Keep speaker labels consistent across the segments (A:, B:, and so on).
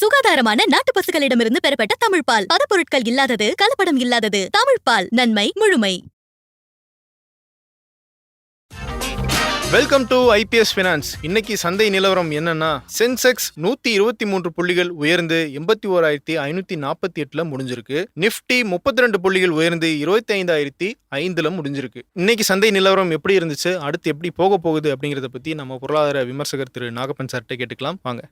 A: சுகாதாரமான நாட்டு பசுகளிடமிருந்து பெறப்பட்ட தமிழ் பால். பதப்பொருட்கள் இல்லாதது கலப்படம் இல்லாதது. தமிழ் பால் நன்மை முழுமை.
B: வெல்கம் டு ஐபிஎஸ் ஃபினான்ஸ் இன்னைக்கு சந்தை நிலவரம் என்னன்னா சென்செக்ஸ் நூத்தி இருபத்தி மூன்று புள்ளிகள் உயர்ந்து எண்பத்தி ஓராயிரத்தி ஐநூத்தி நாற்பத்தி எட்டுல முடிஞ்சிருக்கு. நிப்டி முப்பத்தி ரெண்டு புள்ளிகள் உயர்ந்து இருபத்தி ஐந்தாயிரத்தி ஐந்துல முடிஞ்சிருக்கு. இன்னைக்கு சந்தை நிலவரம் எப்படி இருந்துச்சு அடுத்து எப்படி போக போகுது அப்படிங்கறத பத்தி நம்ம பொருளாதார விமர்சகர் திரு. நாகப்பன் சார்கிட்ட கேட்டுக்கலாம். வாங்க.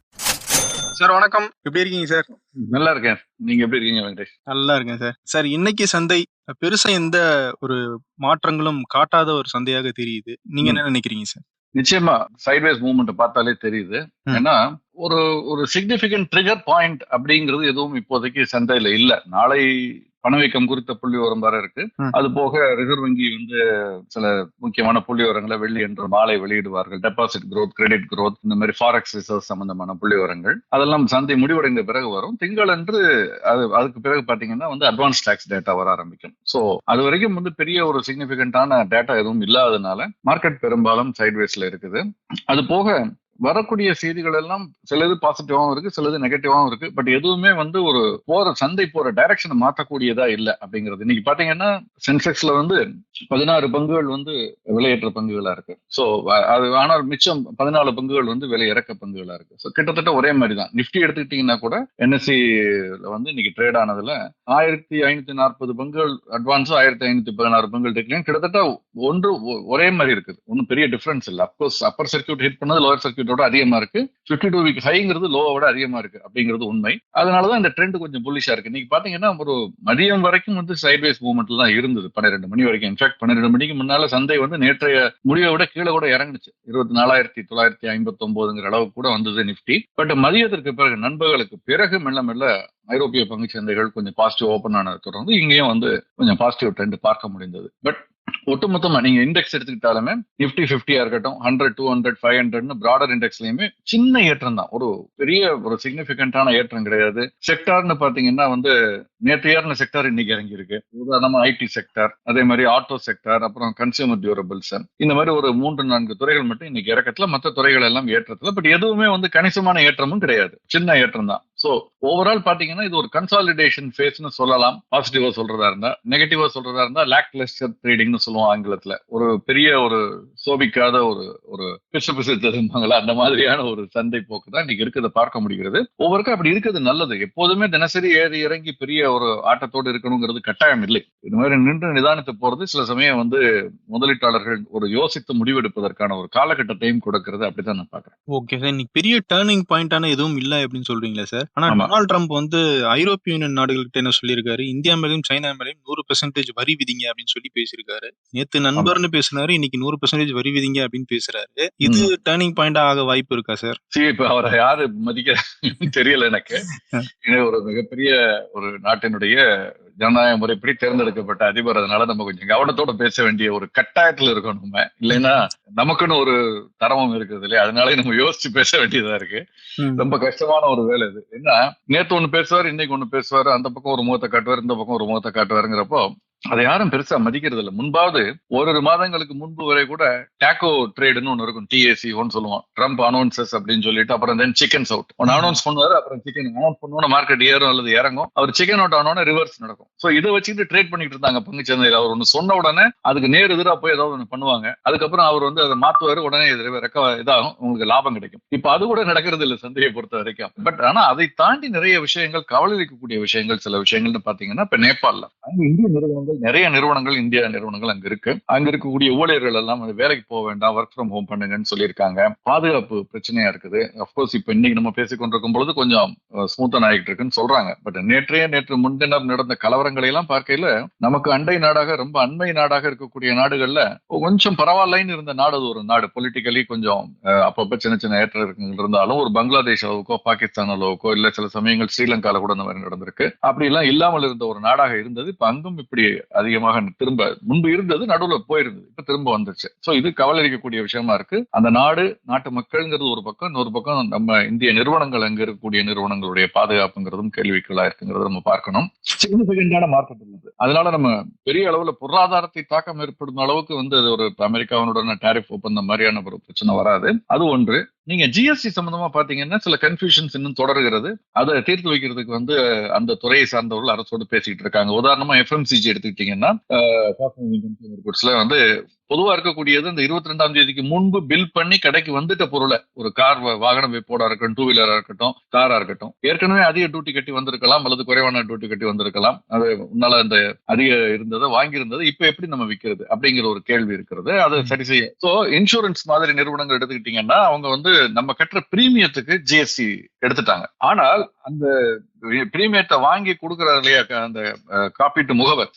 B: சார் வணக்கம். எப்படி இருக்கீங்க சார்?
C: நல்லா இருக்கேன். நீங்க எப்படி இருக்கீங்க வெங்கடேஷ்?
B: நல்லா இருக்கேன் சார். சார் இன்னைக்கு சந்தை பெருசா எந்த ஒரு மாற்றங்களும் காட்டாத ஒரு சந்தையாக தெரியுது. நீங்க என்ன நினைக்கிறீங்க சார்?
C: நிச்சயமா சைட்வேஸ் மூவ்மெண்ட் பார்த்தாலே தெரியுது. ஏன்னா ஒரு ஒரு சிக்னிபிகன்ட் ட்ரிகர் பாயிண்ட் அப்படிங்கிறது எதுவும் இப்போதைக்கு சந்தையில இல்ல. நாளை பணவீக்கம் குறித்த புள்ளி விவரம் வர இருக்கு. அது போக ரிசர்வ் வங்கி வந்து சில முக்கியமான புள்ளி விவரங்களை வெள்ளி என்று மாலை வெளியிடுவார்கள். டெபாசிட் growth கிரெடிட் growth இந்த மாதிரி ஃபாரெக்ஸ் ரிசர்வ் சம்பந்தமான புள்ளி விவரங்கள் அதெல்லாம் சந்தை முடிவடைந்த பிறகு வரும். திங்களன்று அது அதுக்கு பிறகு பாத்தீங்கன்னா வந்து அட்வான்ஸ் டாக்ஸ் டேட்டா வர ஆரம்பிக்கும். சோ அது வரைக்கும் வந்து பெரிய ஒரு சிக்னிபிகண்டான டேட்டா எதுவும் இல்லாதனால மார்க்கெட் பெரும்பாலும் சைட்வேஸ்ல இருக்குது. அது போக வரக்கூடிய செய்திகள் எல்லாம் சிலது பாசிட்டிவாகவும் இருக்கு சிலது நெகட்டிவாகவும் இருக்கு. பட் எதுவுமே வந்து ஒரு போற சந்தை போற டைரக்ஷனை மாற்றக்கூடியதா இல்ல அப்படிங்கிறது. இன்னைக்கு பாத்தீங்கன்னா சென்செக்ஸ்ல வந்து பதினாறு பங்குகள் வந்து விலையேற்ற பங்குகளா இருக்கு. சோ அது ஆனால் மிச்சம் பதினாலு பங்குகள் வந்து விலை இறக்க பங்குகளா இருக்கு. ஸோ கிட்டத்தட்ட ஒரே மாதிரி தான் நிப்டி எடுத்துக்கிட்டீங்கன்னா கூட என்எஸ்சி வந்து இன்னைக்கு ட்ரேட் ஆனதுல ஆயிரத்தி ஐநூத்தி நாற்பது பங்குகள் அட்வான்ஸும் ஆயிரத்தி ஐநூத்தி பதினாறு பங்குகள் டிக்ளைன் கிட்டத்தட்ட ஒன்று ஒ- ஒரே மாதிரி இருக்குது. ஒன்றும் பெரிய டிஃபரன்ஸ் இல்லை. Of course upper circuit hit பண்ணது லோவர் சர்க்யூட்டோட அதிகமா இருக்கு. ஃபிஃப்டி டூ வீக் ஹைங்கிறது லோவோட அதிகமா இருக்கு அப்படிங்கிறது உண்மை. அதனாலதான் இந்த ட்ரெண்ட் கொஞ்சம் புல்லிஷா இருக்கு. நீங்க பாத்தீங்கன்னா ஒரு மதியம் வரைக்கும் வந்து சைட்வேஸ் மூவ்மெண்ட்ல தான் இருந்தது. பன்னிரெண்டு மணி வரைக்கும். இன்ஃபேக்ட் பன்னிரெண்டு மணிக்கு முன்னால சந்தை வந்து நேற்றைய முடிவை விட கீழே கூட இறங்குச்சு. இருபத்தி நாலாயிரத்தி தொள்ளாயிரத்தி ஐம்பத்தி ஒன்பதுங்கிற அளவு கூட வந்தது நிப்டி. பட் மதியத்திற்கு பிறகு நண்பர்களுக்கு பிறகு மெல்ல மெல்ல ஐரோப்பிய பங்கு சந்தைகள் கொஞ்சம் பாசிட்டிவ் ஓபன் ஆனதை தொடர்ந்து இங்கேயும் வந்து கொஞ்சம் பாசிட்டிவ் ட்ரெண்ட் பார்க்க முடிந்தது. பட் ஒட்டுமொத்தமா நீங்க இண்டெக்ஸ் எடுத்துக்கிட்டாலுமே நிப்டி பிப்டியா இருக்கட்டும் ஹண்ட்ரட் டூ ஹண்ட்ரட் ஃபைவ் ஹண்ட்ரட்னு பிராடர் இண்டெக்ஸ்லயுமே சின்ன ஏற்றம் தான். ஒரு பெரிய ஒரு சிக்னிபிகண்டான ஏற்றம் கிடையாது. செக்டார்னு பாத்தீங்கன்னா வந்து நேற்று ஏறின செக்டார் இன்னைக்கு இறங்கி இருக்கு உதாரணமா ஐடி செக்டார் அதே மாதிரி ஆட்டோ செக்டார் அப்புறம் கன்சியூமர் டியூரபிள்ஸ் இந்த மாதிரி ஒரு மூன்று நான்கு துறைகள் மட்டும் இன்னைக்கு இறக்கத்துல மற்ற துறைகள் எல்லாம் ஏற்றத்துல பட் எதுவுமே வந்து கணிசமான ஏற்றமும் கிடையாது. சின்ன ஏற்றம் தான். சோ ஓவரால் பாத்தீங்கன்னா இது ஒரு கன்சாலிடேஷன் ஃபேஸ்னு சொல்லலாம். பாசிட்டிவா சொல்றதா இருந்தா நெகட்டிவா சொல்றதா இருந்தா லேக் லெஸ்டர் ட்ரேடிங்னு சொல்லுவோம் ஆங்கிலத்துல. ஒரு பெரிய ஒரு சோபிக்காத ஒரு ஒரு பிசு பிசு தெரியுமாங்களா அந்த மாதிரியான ஒரு சந்தை போக்கு தான் இன்னைக்கு இருக்கிறத பார்க்க முடிகிறது. ஒவ்வொருக்கும் அப்படி இருக்கிறது நல்லது. எப்போதுமே தினசரி ஏறி இறங்கி பெரிய ஒரு ஆட்டத்தோடு இருக்கணுங்கிறது கட்டாயம் இல்லை. இது மாதிரி நின்று நிதானத்தை போறது சில சமயம் வந்து முதலீட்டாளர்கள் ஒரு யோசித்து முடிவெடுப்பதற்கான ஒரு காலகட்டத்தையும் கொடுக்கிறது. அப்படிதான் நான் பாக்குறேன்
B: ஓகே சார் இன்னைக்கு பெரிய டேர்னிங் பாயிண்டான எதுவும் இல்லை அப்படின்னு சொல்றீங்களா சார் ஆனா. டொனால்ட் ட்ரம்ப் வந்து ஐரோப்பிய யூனியன் நாடுகள்கிட்ட என்ன சொல்லியிருக்காரு? இந்தியா மேலயும் சைனா மேலயும் நூறு பெர்சன்டேஜ் வரி விதிங்க அப்படின்னு சொல்லி பேசியிருக்காரு. நேத்து நண்பர்னு பேசினாரு இன்னைக்கு நூறு பெர்சன்டேஜ் வரி விதிங்க அப்படின்னு பேசுறாரு. இது டேர்னிங் பாயிண்டா ஆக வாய்ப்பு இருக்கா சார்
C: சரி இப்ப அவரை யாரு மதிக்க தெரியல எனக்கு. ஒரு மிகப்பெரிய ஒரு நாட்டினுடைய ஜனநாயக முறைப்படி தேர்ந்தெடுக்கப்பட்ட அதிபர். அதனால நம்ம கொஞ்சம் கவனத்தோட பேச வேண்டிய ஒரு கட்டாயத்துல இருக்கோம் நம்ம. இல்லைன்னா நமக்குன்னு ஒரு தரமும் இருக்குது இல்லையா? அதனால நம்ம யோசிச்சு பேச வேண்டியதா இருக்கு. ரொம்ப கஷ்டமான ஒரு வேலை இது. என்ன? நேத்து ஒண்ணு பேசுவார் இன்னைக்கு ஒண்ணு பேசுவாரு அந்த பக்கம் ஒரு முகத்தை காட்டுவார் இந்த பக்கம் ஒரு முகத்தை காட்டுவாருங்கிறப்போ அதை யாரும் பெருசா மதிக்கிறது இல்ல முன்பாவது ஓரிரு மாதங்களுக்கு முன்பு வரை கூட டாக்கோ ட்ரேடுன்னு ஒண்ணு இருக்கும். டிஏசி ஒன்னு சொல்லுவோம். ட்ரம்ப் அனௌன்சஸ் அப்படின்னு சொல்லிட்டு அப்புறம் தென் சிக்கன் அவுட் ஒன்னு அனௌன்ஸ் பண்ணுவாரு அப்புறம் சிக்கன் அனௌன்ஸ் பண்ணோட மார்க்கெட் ஏறும் அல்லது இறங்கும். அவர் சிக்கன் அவுட் ஆனோட ரிவர்ஸ் நடக்கும். சோ இதை வச்சுக்கிட்டு ட்ரேட் பண்ணிட்டு இருந்தாங்க பங்கு சந்தையில். அவர் ஒன்னு சொன்ன உடனே அதுக்கு நேர் எதிரா போய் ஏதாவது ஒண்ணு பண்ணுவாங்க. அதுக்கப்புறம் அவர் வந்து அதை மாத்துவாரு. உடனே இது ரெக்க இதாகும். உங்களுக்கு லாபம் கிடைக்கும். இப்ப அது கூட நடக்கிறது இல்ல சந்தையை பொறுத்த வரைக்கும். பட் ஆனா அதை தாண்டி நிறைய விஷயங்கள் கவலை விஷயங்கள் சில விஷயங்கள்னு பாத்தீங்கன்னா இப்ப நேபாள்ல. அங்க இந்திய நிறுவனங்கள் நிறைய நிறுவனங்கள் இந்திய நிறுவனங்கள் அங்க இருக்கு. அங்க இருக்கக்கூடிய ஊழியர்கள் எல்லாம் வேலைக்கு போக வேண்டாம் ஒர்க் ஃப்ரம் ஹோம் பண்ணுங்கன்னு சொல்லியிருக்காங்க. பாதுகாப்பு பிரச்சனையா இருக்குது. அப்கோர்ஸ் இப்ப இன்னைக்கு நம்ம பேசிக்கொண்டிருக்கும் பொழுது கொஞ்சம் ஸ்மூத்தன் ஆகிட்டு இருக்குன்னு சொல்றாங்க. பட் நேற்றைய நேற்று முன்தினம் நடந்த கலவரங்களை எல்லாம் பார்க்கையில நமக்கு அண்டை நாடாக ரொம்ப அண்மை நாடாக இருக்கக்கூடிய நாடுகள்ல கொஞ்சம் பரவாயில்லைன்னு இருந்த நாடு அது ஒரு நாடு. பொலிட்டிக்கலி கொஞ்சம் அப்பப்ப சின்ன சின்ன ஏற்ற இருக்குங்கள் இருந்தாலும் ஒரு பங்களாதேஷ் அளவுக்கோ பாகிஸ்தான் அளவுக்கோ இல்ல சில சமயங்கள் ஸ்ரீலங்கால கூட இந்த மாதிரி நடந்திருக்கு. அப்படி எல்லாம் இல்லாமல் இருந்த ஒரு நாடாக இருந்தது. இப்ப அங்கும் இப்படி அதிகமாக திரும்ப முன்பு இருந்தது நடுவுல போயிருந்தது இப்ப திரும்ப வந்துருச்சு. சோ இது கவலை அளிக்கக்கூடிய விஷயமா இருக்கு. அந்த நாடு நாட்டு மக்கள்ங்கிறது ஒரு பக்கம் இன்னொரு பக்கம் நம்ம இந்திய நிறுவனங்கள் அங்க இருக்கக்கூடிய நிறுவனங்களுடைய பாதுகாப்புங்கிறதும் கேள்விக்குள்ளா இருக்குங்கிறத நம்ம பார்க்கணும். சிக்னிபிகண்டான மார்க்கெட் இருந்தது அதனால நம்ம பெரிய அளவுல பொருளாதாரத்தை தாக்கம் ஏற்படும் அளவுக்கு வந்து அது ஒரு அமெரிக்காவுடன டாரிஃப் ஒப்பந்தம் மாதிரியான ஒரு பிரச்சனை வராது. அது ஒன்று. நீங்க ஜிஎஸ்டி சம்பந்தமா பாத்தீங்கன்னா சில கன்ஃபியூஷன்ஸ் இன்னும் தொடர்கிறது. அதை தீர்த்து வைக்கிறதுக்கு வந்து அந்த துறையை சார்ந்தவர்கள் அரசோடு பேசிட்டு இருக்காங்க. உதாரணமா எஃப்எம்சிஜி எடுத்துக்கிட்டீங்கன்னா வந்து பொதுவா இருக்கக்கூடியது இந்த இருபத்தி ரெண்டாம் தேதிக்கு முன்பு பில் பண்ணி கடைக்கு வந்துட்ட பொருளை. ஒரு கார் வாகனம் வைப்போடா இருக்கட்டும் டூ வீலரா இருக்கட்டும் காரா இருக்கட்டும். ஏற்கனவே அதிக டியூட்டி கட்டி வந்திருக்கலாம் அல்லது குறைவான டியூட்டி கட்டி வந்திருக்கலாம். அது முன்னால அந்த அதிக இருந்ததை வாங்கியிருந்தது இப்ப எப்படி நம்ம விற்கிறது அப்படிங்கிற ஒரு கேள்வி இருக்கிறது. அதை சரி செய்ய. சோ இன்சூரன்ஸ் மாதிரி நிறுவனங்கள் எடுத்துக்கிட்டீங்கன்னா அவங்க வந்து நம்ம கட்டுற பிரீமியத்துக்கு ஜிஎஸ்டி எடுத்துட்டாங்க. ஆனால் அந்த பிரீமியத்தை வாங்கி கொடுக்கறாரு இல்லையா அந்த காப்பீட்டு முகவர்.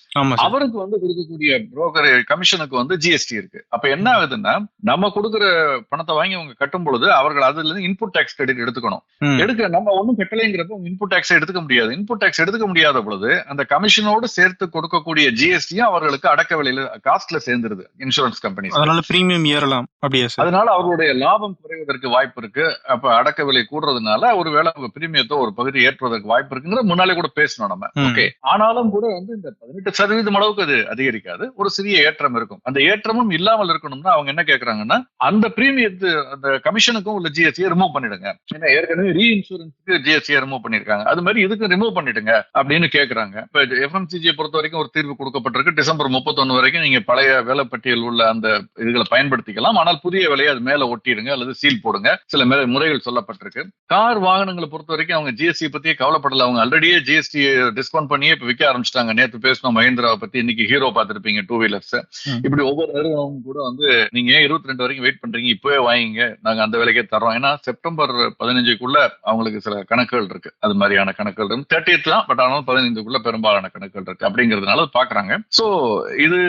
C: அவருக்கு வந்து கொடுக்கக்கூடிய புரோக்கர் கமிஷனுக்கு வந்து ஜிஎஸ்டி இருக்கு. அப்ப என்ன ஆகுதுன்னா நம்ம கொடுக்குற பணத்தை வாங்கி அவங்க கட்டும் பொழுது அவர்கள் அதுல இருந்து இன்புட் டாக்ஸ் கிரெடிட் எடுத்துக்கணும். எடுக்க நம்ம ஒண்ணும் கட்டலைங்கிறப்ப இன்புட் டாக்ஸ் எடுத்துக்க முடியாது. இன்புட் டாக்ஸ் எடுத்துக்க முடியாத பொழுது அந்த கமிஷனோடு சேர்த்து கொடுக்கக்கூடிய ஜிஎஸ்டியும் அவர்களுக்கு அடக்க விலையில காஸ்ட்ல சேர்ந்துருது இன்சூரன்ஸ் கம்பெனி
B: அதனால பிரீமியம் ஏறலாம். அப்படியா
C: அதனால அவர்களுடைய லாபம் குறைவதற்கு வாய்ப்பு இருக்கு. அப்ப அடக்க விலை கூடுறதுனால ஒருவேளை அவங்க பிரீமியத்தை ஒரு பகுதி ஏற்றுவதற்கு வாய்ப்பு இருக்குங்கிற முன்னாலே கூட பேசணும் நம்ம. ஓகே ஆனாலும் கூட வந்து இந்த பதினெட்டு சதவீதம் அளவுக்கு அது அதிகரிக்காது. ஒரு சிறிய ஏற்றம் இருக்கும். அந்த ஏற்றமும் இல்லாமல் இருக்கணும்னா அவங்க என்ன கேக்குறாங்கன்னா அந்த பிரீமியத்து அந்த கமிஷனுக்கும் உள்ள ஜிஎஸ்டியை ரிமூவ் பண்ணிடுங்க. ஏன்னா ஏற்கனவே ரீஇன்சூரன்ஸுக்கு ஜிஎஸ்டியை ரிமூவ் பண்ணிருக்காங்க. அது மாதிரி இதுக்கு ரிமூவ் பண்ணிடுங்க அப்படின்னு கேக்குறாங்க. இப்ப எஃப்எம்சிஜியை பொறுத்த வரைக்கும் ஒரு தீர்வு கொடுக்கப்பட்டிருக்கு. டிசம்பர் முப்பத்தொன்னு வரைக்கும் நீங்க பழைய வேலைப்பட்டியல் உள்ள அந்த இதுகளை பயன்படுத்திக்கலாம். ஆனால் புதிய விலையை அது மேல ஒட்டிடுங்க அல்லது சீல் போடுங்க. சில முறைகள் சொல்லப்பட்டிருக்கு. கார் வாகனங்களை பொறுத்த வரைக்கும் அவங்க ஜிஎஸ்டி பத்தியே கவலைப்படல. அவங்க ஆல்ரெடியே ஜிஎஸ்டி டிஸ்கவுண்ட் பண்ணியே இப்ப விற்க ஆரம்பிச்சிட்டாங்க. நேத்து பேசணும் மஹிந்திராவை பத்தி. இன்னைக்கு ஹீரோ பார்த்திருப்பீங்க டூ வீலர்ஸ். இப்படி ஒவ்வொரு நிறுவனமும் கூட வந்து நீங்க ஏன் இருபத்தி ரெண்டு வரைக்கும் வெயிட் பண்றீங்க? இப்பவே வாங்கிங்க. நாங்க அந்த விலைக்கே தர்றோம். ஏன்னா செப்டம்பர் பதினஞ்சுக்குள்ள அவங்களுக்கு சில கணக்குகள் இருக்கு. அது மாதிரியான கணக்குகள் இருக்கு. தேர்ட்டி தான் பட் ஆனாலும் பதினைந்துக்குள்ள பெரும்பாலான கணக்குகள் இருக்கு அப்படிங்கிறதுனால பாக்குறாங்க. சோ இது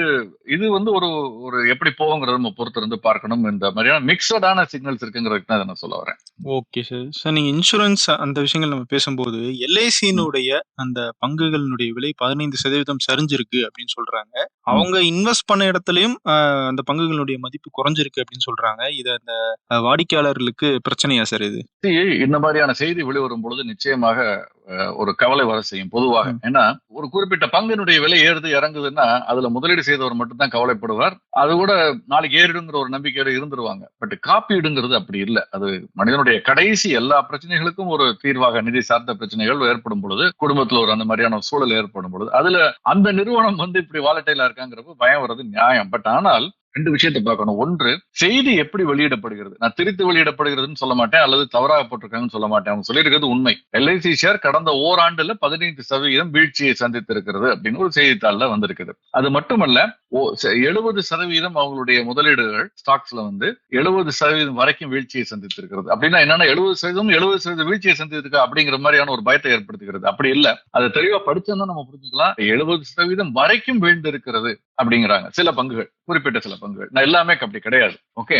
C: இது வந்து ஒரு ஒரு எப்படி போகுங்கிறத நம்ம பொறுத்து இருந்து பார்க்கணும். இந்த மாதிரியான மிக்சடான சிக்னல்ஸ் இருக்குங்கிறதுக்கு தான் நான் சொல்ல வரேன்.
B: ஓகே சார் சார் நீங்க இன்சூரன்ஸ் அந்த விஷயங்கள் நம்ம பேசும்போது எல்ஐசியினுடைய அந்த பங்குகளினுடைய விலை பதினைந்து சதவீதம் சரிஞ்சிருக்கு அப்படின்னு சொல்றாங்க. அவங்க இன்வெஸ்ட் பண்ண இடத்துலயும் அந்த பங்குகளுடைய மதிப்பு குறைஞ்சிருக்கு அப்படின்னு சொல்றாங்க. இது அந்த வாடிக்கையாளர்களுக்கு பிரச்சனையா சார் இது?
C: இந்த மாதிரியான செய்தி வெளிவரும் பொழுது நிச்சயமாக அஹ், ஒரு கவலை வர செய்யும் பொதுவாக.
B: ம்.
C: ஏன்னா ஒரு குறிப்பிட்ட பங்கினுடைய விலை ஏறுது இறங்குதுன்னா அதுல முதலீடு செய்தவர் மட்டும் தான் கவலைப்படுவார். அது கூட நாளைக்கு ஏறிடுங்கிற ஒரு நம்பிக்கையோட இருந்துருவாங்க. பட் காப்பீடுங்கிறது அப்படி இல்லை. அது மனிதனுடைய கடைசி எல்லா பிரச்சனைகளுக்கும் ஒரு தீர்வாக நிதி சார்ந்த பிரச்சனைகள் ஏற்படும் பொழுது குடும்பத்துல ஒரு அந்த மாதிரியான சூழல் ஏற்படும் பொழுது அதுல அந்த நிறுவனம் வந்து இப்படி வாலட்டைலா இருக்காங்கிறப்ப பயம் வர்றது நியாயம். பட் ஆனால் ரெண்டு விஷயத்தை பார்க்கணும். ஒன்று செய்தி எப்படி வெளியிடப்படுகிறது? நான் திருத்து வெளியிடப்படுகிறதுன்னு சொல்ல மாட்டேன் அல்லது தவறாக போட்டிருக்காங்கன்னு சொல்ல மாட்டேன். அவங்க சொல்லியிருக்கிறது உண்மை. எல்ஐசி ஷேர் கடந்த ஓராண்டுல பதினைந்து சதவீதம் வீழ்ச்சியை சந்தித்திருக்கிறது அப்படின்னு ஒரு செய்தித்தாள்ல வந்திருக்குது. அது மட்டுமல்ல எழுபது சதவீதம் அவங்களுடைய முதலீடுகள் ஸ்டாக்ஸ்ல வந்து எழுபது சதவீதம் வரைக்கும் வீழ்ச்சியை சந்தித்திருக்கிறது. அப்படின்னா என்னன்னா எழுபது சதவீதம் எழுபது சதவீதம் வீழ்ச்சியை சந்தித்திருக்கா அப்படிங்கிற மாதிரியான ஒரு பயத்தை ஏற்படுத்துகிறது அப்படி இல்ல. அதை தெளிவா படிச்சோம்னா நம்ம புரிஞ்சுக்கலாம். எழுபது சதவீதம் வரைக்கும் வீழ்ந்திருக்கிறது. அப்படிங்கிறாங்க. சில பங்குகள் குறிப்பிட்ட சில பங்குகள். நான் எல்லாமே அப்படி கிடையாது. ஓகே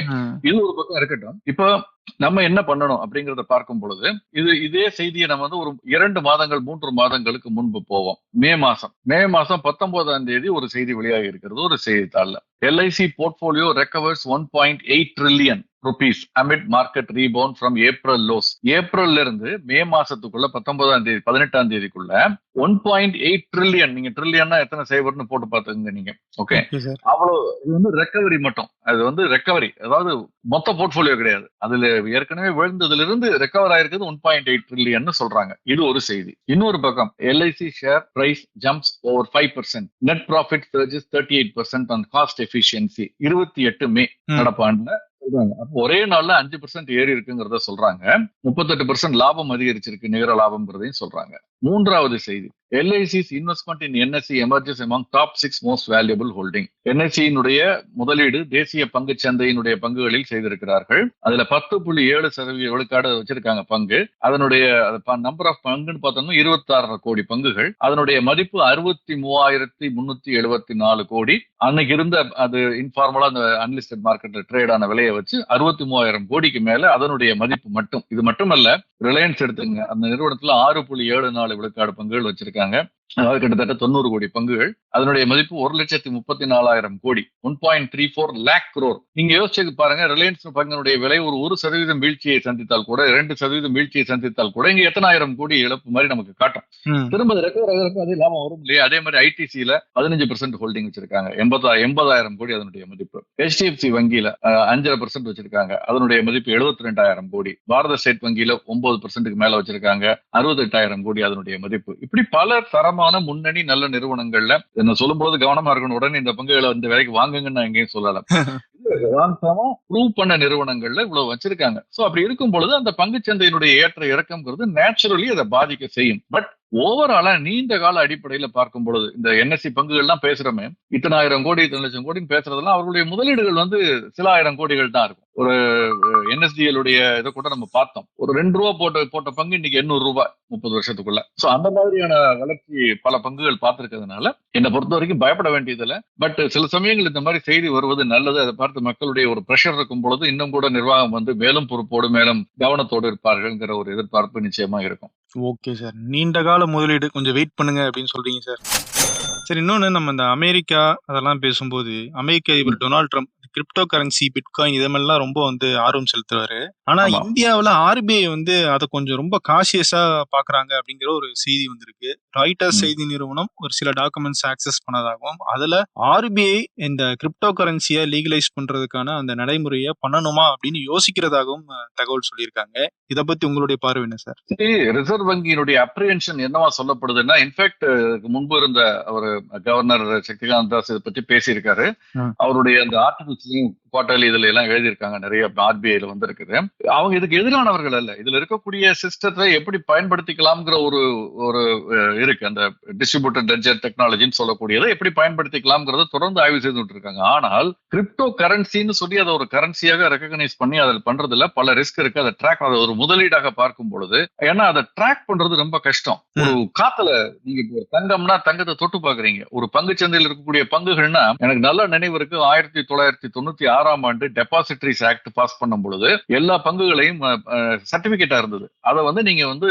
C: இது ஒரு பக்கம் இருக்கட்டும். இப்போ நம்ம என்ன பண்ணணும் அப்படிங்கறத பார்க்கும் பொழுது இது இதே செய்தியை நம்ம வந்து ஒரு இரண்டு மாதங்கள் மூன்று மாதங்களுக்கு முன்பு போவோம். மே மாசம். மே மாசம் பத்தொன்பதாம் தேதி ஒரு செய்தி வெளியாகி இருக்கிறது. ஒரு செய்தித்தாள்ல. LIC portfolio recovers one point eight trillion rupees amid market rebound from April lows ஏப்ரல்ல இருந்து மே மாசத்துக்குள்ள பத்தொன்பதாம் தேதி பதினெட்டாம் தேதிக்குள்ள ஒன் பாயிண்ட் எயிட் ட்ரில்லியன் நீங்க ட்ரில்லியன்னா எத்தனை சைபர்னு போட்டு பாத்துங்க நீங்க. ஓகே அவ்வளவு இது வந்து ரெக்கவரி மட்டும். அது வந்து ரெக்கவரி அதாவது மொத்த போர்ட்போலியோ கிடையாது. அதுல ஏற்கனவே விழுந்ததுல இருந்து ரெக்கவர் ஆயிருக்கிறது ஒன் பாயிண்ட் எயிட் ட்ரில்லியன் சொல்றாங்க. இது ஒரு செய்தி. இன்னொரு பக்கம் LIC share price jumps over five percent net profit surges thirty eight percent on cost efficiency இருபத்தி எட்டு மே
B: ம்.
C: நடப்பாண்டுல சொல்றாங்க. ஒரே நாள்ல அஞ்சு பர்சன்ட் ஏறி இருக்குங்கிறத சொல்றாங்க. முப்பத்தெட்டு பர்சன்ட் லாபம் அதிகரிச்சிருக்கு நிகர லாபம்ங்கிறதையும் சொல்றாங்க. மூன்றாவது செய்தி. LIC's investment in NSE emerges among top six most valuable holding என்எஸ்சியினுடைய முதலீடு தேசிய பங்கு சந்தையினுடைய பங்குகளில் செய்திருக்கிறார்கள். அதுல பத்து புள்ளி ஏழு சதவீத விழுக்காடு வச்சிருக்காங்க பங்கு. அதனுடைய நம்பர் ஆஃப் பங்குன்னு பார்த்தோம்னா இருபத்தாறு கோடி பங்குகள். அதனுடைய மதிப்பு அறுபத்தி மூவாயிரத்தி முன்னூத்தி எழுபத்தி நாலு கோடி. அன்னைக்கு இருந்த அது இன்ஃபார்மலா அந்த அன்லிஸ்டட் மார்க்கெட்ல ட்ரேட் ஆன விலையை வச்சு அறுபத்தி மூவாயிரம் கோடிக்கு மேல அதனுடைய மதிப்பு மட்டும். இது மட்டுமல்ல ரிலையன்ஸ் எடுத்துங்க அந்த நிறுவனத்துல ஆறு புள்ளி ஏழு நாலு விழுக்காடு பங்குகள் வச்சிருக்காங்க. gegangen. அதாவது கிட்டத்தட்ட தொண்ணூறு கோடி பங்குகள். அதனுடைய மதிப்பு ஒரு லட்சத்தி முப்பத்தி நாலாயிரம் கோடி. One point three four lakh crore. நீங்க யோசிச்சு பாருங்க ரிலையன்ஸ் பங்கினுடைய விலை ஒரு ஒரு சதவீதம் வீழ்ச்சியை சந்தித்தால் கூட இரண்டு சதவீதம் வீழ்ச்சியை சந்தித்தால் கூட இங்க எத்தனாயிரம் கோடி இழப்பு மாதிரி நமக்கு காட்டும். திரும்ப ரெக்கவர் ஆகிறப்ப அதே லாபம் வரும் இல்லையா? அதே மாதிரி ஐடிசியில பதினஞ்சு பர்சன்ட் ஹோல்டிங் வச்சிருக்காங்க. எண்பதா எண்பதாயிரம் கோடி அதனுடைய மதிப்பு. ஹெச்டிஎஃப்சி வங்கியில அஞ்சரை பர்சன்ட் வச்சிருக்காங்க. அதனுடைய மதிப்பு எழுபத்தி ரெண்டாயிரம் கோடி. பாரத ஸ்டேட் வங்கியில ஒன்பது பர்சன்ட்டுக்கு மேல வச்சிருக்காங்க. அறுபத்தெட்டாயிரம் கோடி அதனுடைய மதிப்பு. இப்படி பல தரமான முன்னணி நல்ல நிறுவனங்கள்ல. என்ன சொல்லும்போது கவனமா இருக்கணும். உடனே இந்த பங்குகளை இந்த விலைக்கு வாங்குங்கன்னு நான் எங்கேயும் சொல்லல. ப்ரூவ் பண்ண நிறுவனங்கள்ல இவ்வளவு வச்சிருக்காங்க. சோ அப்படி இருக்கும் பொழுது அந்த பங்குச்சந்தையினுடைய ஏற்ற இறக்கம்ங்கிறது நேச்சுரலி அதை பாதிக்க செய்யும். பட் ஓவராலா நீண்ட கால அடிப்படையில பார்க்கும் பொழுது இந்த என்எஸ்சி பங்குகள்லாம் பேசுறோமே இத்தனாயிரம் கோடி இத்தனை லட்சம் கோடின்னு பேசுறதெல்லாம் அவர்களுடைய முதலீடுகள் வந்து சில ஆயிரம் கோடிகள் தான் இருக்கும். ஒரு என்எஸ்டிஎலுடைய இதை கூட நம்ம பார்த்தோம். ஒரு ரெண்டு ரூபா போட்ட போட்ட பங்கு இன்னைக்கு எண்ணூறு ரூபாய் முப்பது வருஷத்துக்குள்ள. சோ அந்த மாதிரியான வளர்ச்சி பல பங்குகள் பார்த்திருக்கிறதுனால என்னை பொறுத்த வரைக்கும் பயப்பட வேண்டியதில்லை. பட் சில சமயங்கள் இந்த மாதிரி செய்தி வருவது நல்லது. அதை பார்த்து மக்களுடைய ஒரு ப்ரெஷர் இருக்கும் பொழுது இன்னும் கூட நிர்வாகம் வந்து மேலும் பொறுப்போடு மேலும் கவனத்தோடு இருப்பார்கள்ங்கிற ஒரு எதிர்பார்ப்பு நிச்சயமா இருக்கும்.
B: ஓகே சார் நீண்ட கால முதலீடு. கொஞ்சம் வெயிட் பண்ணுங்க அப்படின்னு சொல்றீங்க சார் சரி இன்னொன்னு நம்ம இந்த அமெரிக்கா அதெல்லாம் பேசும்போது அமெரிக்க அதிபர் Donald Trump crypto currency bitcoin இதெல்லாம் ரொம்ப வந்து ஆர்வம் செலுத்துவாரு ஆனா. இந்தியாவுல ஆர்பிஐ வந்து அதை கொஞ்சம் ரொம்ப காஷியஸா பாக்குறாங்க அப்படிங்கிற ஒரு செய்தி வந்திருக்கு ராய்டர்ஸ். செய்தி நிறுவனம் ஒரு சில டாக்குமெண்ட்ஸ் ஆக்சஸ் பண்ணதாகவும் அதுல ஆர்பிஐ இந்த கிரிப்டோ கரன்சியை லீகலைஸ் பண்றதுக்கான அந்த நடைமுறையை பண்ணணுமா அப்படின்னு யோசிக்கிறதாகவும் தகவல் சொல்லியிருக்காங்க இத பத்தி உங்களுடைய பார்வை என்ன சார்
C: சரி ரிசர்வ் வங்கியினுடைய அப்ரியன்ஷன் என்னவா சொல்லப்படுதுன்னா இன்ஃபேக்ட் முன்பு இருந்த அவர் கவர்னர் சக்திகாந்த் தாஸ் இதை பத்தி பேசியிருக்காரு. அவருடைய அந்த LinkedIn குவார்டர்லி இதுல எல்லாம் எழுதியிருக்காங்க நிறைய ஆர்பிஐல வந்திருக்குது. அவங்க இதுக்கு எதிரானவர்கள் அல்ல. இதுல இருக்கக்கூடிய சிஸ்டத்தை எப்படி பயன்படுத்திக்கலாம்ங்கிற ஒரு ஒரு இருக்கு. அந்த டிஸ்ட்ரிபியூட்டர் டெஜர் டெக்னாலஜின்னு சொல்லக்கூடியதை எப்படி பயன்படுத்திக்கலாம்ங்கிறத தொடர்ந்து ஆய்வு செய்துட்டு இருக்காங்க ஆனால் கிரிப்டோ கரன்சின்னு சொல்லி அதை ஒரு கரன்சியாக ரெகக்னைஸ் பண்ணி அதில் பண்றதுல பல ரிஸ்க் இருக்கு. அதை ட்ராக் அதை ஒரு முதலீடாக பார்க்கும் பொழுது ஏன்னா அதை ட்ராக் பண்றது ரொம்ப கஷ்டம். ஒரு காத்துல நீங்க தங்கம்னா தங்கத்தை தொட்டு பாக்குறீங்க ஒரு பங்கு சந்தையில் இருக்கக்கூடிய பங்குகள்னா எனக்கு நல்ல நினைவு இருக்கு. ஆயிரத்தி தொள்ளாயிரத்தி தொண்ணூத்தி ஆறாம் ஆண்டு டெபாசிட்டரிஸ் ஆக்ட் பாஸ் பண்ணும் பொழுது எல்லா பங்குகளையும் சர்டிபிகேட்டா இருந்தது. அதை வந்து நீங்க வந்து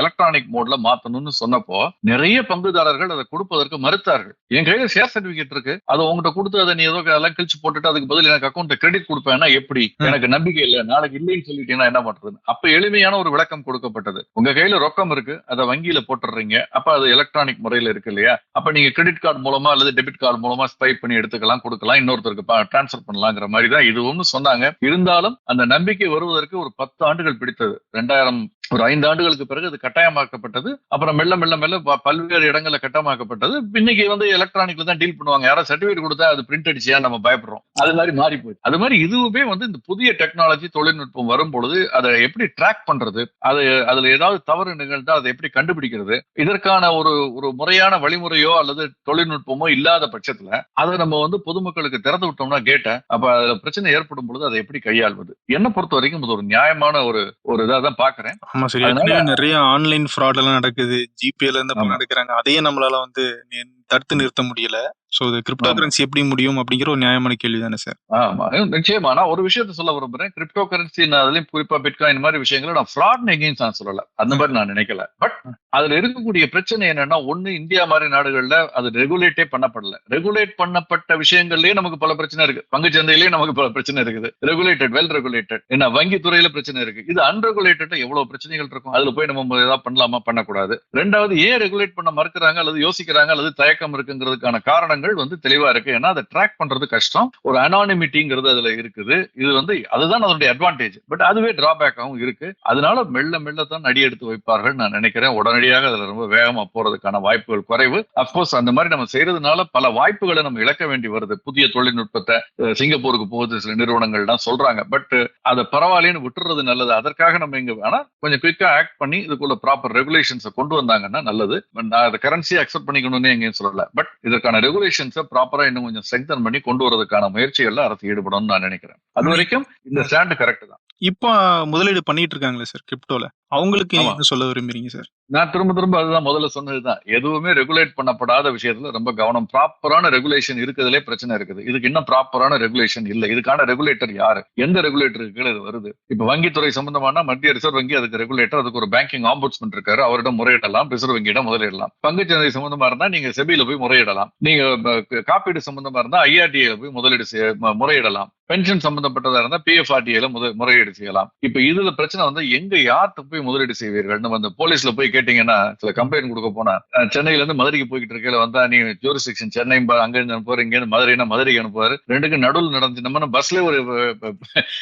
C: எலக்ட்ரானிக் மோட்ல மாத்தணும்னு சொன்னப்போ நிறைய பங்குதாரர்கள் அதை கொடுப்பதற்கு மறுத்தார்கள். என் கையில ஷேர் சர்டிபிகேட் இருக்கு. அதை உங்ககிட்ட கொடுத்து அதை நீ ஏதோ எல்லாம் கிழிச்சு போட்டுட்டு அதுக்கு பதில் எனக்கு அக்கௌண்ட் கிரெடிட் கொடுப்பேன்னா எப்படி. எனக்கு நம்பிக்கை இல்லை. நாளைக்கு இல்லைன்னு சொல்லிட்டீங்கன்னா என்ன பண்றது அப்ப எளிமையான ஒரு விளக்கம் கொடுக்கப்பட்டது. உங்க கையில ரொக்கம் இருக்கு. அதை வங்கியில போட்டுடுறீங்க அப்ப அது எலக்ட்ரானிக் முறையில இருக்கு இல்லையா? அப்ப நீங்க கிரெடிட் கார்டு மூலமா அல்லது டெபிட் கார்டு மூலமா ஸ்பைப் பண்ணி எடுத்துக்கலாம் கொடுக்கலாம். இன்னொருத்தருக்கு டிரான்ஸ்ஃபர் பண்ணலாங்கிற மாதிரி தான் இதுவும் சொன்னாங்க. இருந்தாலும் அந்த நம்பிக்கை வருவதற்கு ஒரு பத்து ஆண்டுகள் பிடித்தது. ரெண்டாயிரம் ஒரு ஐந்து ஆண்டுகளுக்கு பிறகு அது கட்டாயமாக்கப்பட்டது. அப்புறம் மெல்ல மெல்ல மெல்ல ப- பல்வேறு இடங்களில் கட்டாயமாக்கப்பட்டது இன்னைக்கு வந்து எலக்ட்ரானிக்ல தான் டீல் பண்ணுவாங்க. யாராவது சர்டிஃபிகேட் கொடுத்தா அது பிரிண்ட் அடிச்சியா நம்ம பயப்படுறோம். அது மாதிரி மாறி போய் அது மாதிரி இதுவுமே வந்து இந்த புதிய டெக்னாலஜி தொழில்நுட்பம் வரும் பொழுது அதை எப்படி ட்ராக் பண்றது? அது அதுல ஏதாவது தவறு நிகழ்ந்தா அதை எப்படி கண்டுபிடிக்கிறது? இதற்கான ஒரு ஒரு முறையான வழிமுறையோ அல்லது தொழில்நுட்பமோ இல்லாத பட்சத்துல அதை நம்ம வந்து பொதுமக்களுக்கு திறந்து விட்டோம்னா கேட்ட அப்ப அதுல பிரச்சனை ஏற்படும் பொழுது அதை எப்படி கையாள்வது? என்ன பொறுத்த வரைக்கும் அது ஒரு நியாயமான ஒரு ஒரு இதாக தான் பாக்குறேன்.
B: ஆமா சரி. நிறைய ஆன்லைன் ஃப்ராட் எல்லாம் நடக்குது. ஜிபேல இருந்து பணம்
C: ஆமா.
B: எடுக்கிறாங்க அதையே நம்மளால வந்து தடுத்து நிறுத்த முடியல. சோ இது கிரிப்டோ. கரன்சி எப்படி முடியும் அப்படிங்கிற ஒரு நியாயமான கேள்வி தானே சார்
C: ஆமா. நிச்சயமா. நான் ஒரு விஷயத்த சொல்ல விரும்புறேன். கிரிப்டோ கரன்சி அதுலயும் குறிப்பா பிட்காயின் மாதிரி விஷயங்களை நான் ஃப்ராட் எகெயின்ஸ் நான் சொல்லல. அந்த மாதிரி நான் நினைக்கல. பட் அதுல இருக்கக்கூடிய பிரச்சனை என்னன்னா ஒண்ணு இந்தியா மாதிரி நாடுகள்ல அது ரெகுலேட்டே பண்ணப்படல. ரெகுலேட் பண்ணப்பட்ட விஷயங்கள்லயே நமக்கு பல பிரச்சனை இருக்கு. பங்கு சந்தையிலேயே நமக்கு பல பிரச்சனை இருக்குது. ரெகுலேட்டட் வெல் ரெகுலேட்டட் என்ன வங்கி துறையில பிரச்சனை இருக்கு. இது அன்ரெகுலேட்டட் எவ்வளவு பிரச்சனைகள் இருக்கும்? அதுல போய் நம்ம ஏதாவது பண்ணலாமா? பண்ணக்கூடாது. ரெண்டாவது ஏன் ரெகுலேட் பண்ண மறுக்கிறாங்க? அல்லது யோசிக்கிறாங்க? அல்லது தயக்கம் இருக்குங்கிறதுக்கான காரணங்கள் வந்து தெளிவா இருக்கு. ஏன்னா அதை ட்ராக் பண்றது கஷ்டம். ஒரு அனானிமிட்டிங்கிறது அதுல இருக்குது. இது வந்து அதுதான் அதனுடைய அட்வான்டேஜ் பட் அதுவே டிராபேக்காகவும் இருக்கு. அதனால மெல்ல மெல்ல தான் அடி எடுத்து வைப்பார்கள் நான் நினைக்கிறேன். உடனடியாக அதுல ரொம்ப வேகமா போறதுக்கான வாய்ப்புகள் குறைவு. அப்கோர்ஸ் அந்த மாதிரி நம்ம செய்யறதுனால பல வாய்ப்புகளை நம்ம இழக்க வேண்டி வருது. புதிய தொழில்நுட்பத்தை சிங்கப்பூருக்கு போகுது. சில நிறுவனங்கள்லாம் சொல்றாங்க. பட் அதை பரவாயில்லன்னு விட்டுறது நல்லது. அதற்காக நம்ம இங்க ஆனா கொஞ்சம் குயிக்கா ஆக்ட் பண்ணி இதுக்குள்ள ப்ராப்பர் ரெகுலேஷன்ஸை கொண்டு வந்தாங்கன்னா நல்லது. நான் அதை கரன்சி அக்செப்ட் பண்ணிக்கணும்னு எங்கேயும் சொல்லல. பட் இதற்கான ரெகுலேஷன்ஸை ப்ராப்பரா இன்னும் கொஞ்சம் ஸ்ட்ரெங்தன் பண்ணி கொண்டு வரதுக்கான முயற்சிகள்ல அரசு ஈடுபடணும்னு நான் நினைக்கிறேன். அது வரைக்கும் இந்த ஸ்டாண்ட் கரெக்ட் தான்.
B: இப்போ முதலீடு பண்ணிட்டு இருக்காங்களே சார் கிரிப்டோல
D: அவங்களுக்கு நீங்க சொல்ல விரும்புறீங்க சார்?
C: நான் திரும்ப திரும்ப அதுதான் முதல்ல சொன்னதுதான் எதுவுமே ரெகுலேட் பண்ணப்படாத விஷயத்துல ரொம்ப கவனம். ப்ராப்பரான ரெகுலேஷன் இருக்கிறதுலே பிரச்சனை இருக்குது. இதுக்கு இன்னும் ப்ராப்பரான ரெகுலேஷன் இல்ல. இதுக்கான ரெகுலேட்டர் யாரு? எந்த ரெகுலேட்டருக்கு கீழே இது வருது? இப்ப வங்கித்துறை சம்பந்தமான மத்திய ரிசர்வ் வங்கி அதுக்கு ரெகுலேட்டர் அதுக்கு ஒரு பேங்கிங் ஆம்புட்ஸ்மன் இருக்காரு. அவரிடம் முறையிடலாம் ரிசர்வ் வங்கியிடம் முதலிடலாம். பங்குச்சந்தை சம்பந்தமா இருந்தா நீங்க செபியில போய் முறையிடலாம். நீங்க காப்பீடு சம்பந்தமா இருந்தா ஐஆர்டிஏல போய் முதலீடு முறையிடலாம். பென்ஷன் சம்பந்தப்பட்டதா இருந்தா பிஎஃப்ஆர்டிஏல முறையீடு செய்யலாம். இப்ப இதுல பிரச்சனை வந்து எங்க யார்கிட்ட போய் முதலீடு செய்வீர்கள். நம்ம அந்த போலீஸ்ல போய் கேட்டீங்கன்னா சில கம்ப்ளைண்ட் கொடுக்க போனா சென்னையில இருந்து மதுரைக்கு போய்கிட்டு இருக்கையில வந்தா நீ ஜூரிஸ்டிக்ஷன் சென்னை அங்க இருந்து அனுப்புவாரு இங்க இருந்து மதுரைனா மதுரைக்கு அனுப்புவாரு. ரெண்டுக்கும் நடுவில் நடந்து நம்ம பஸ்ல ஒரு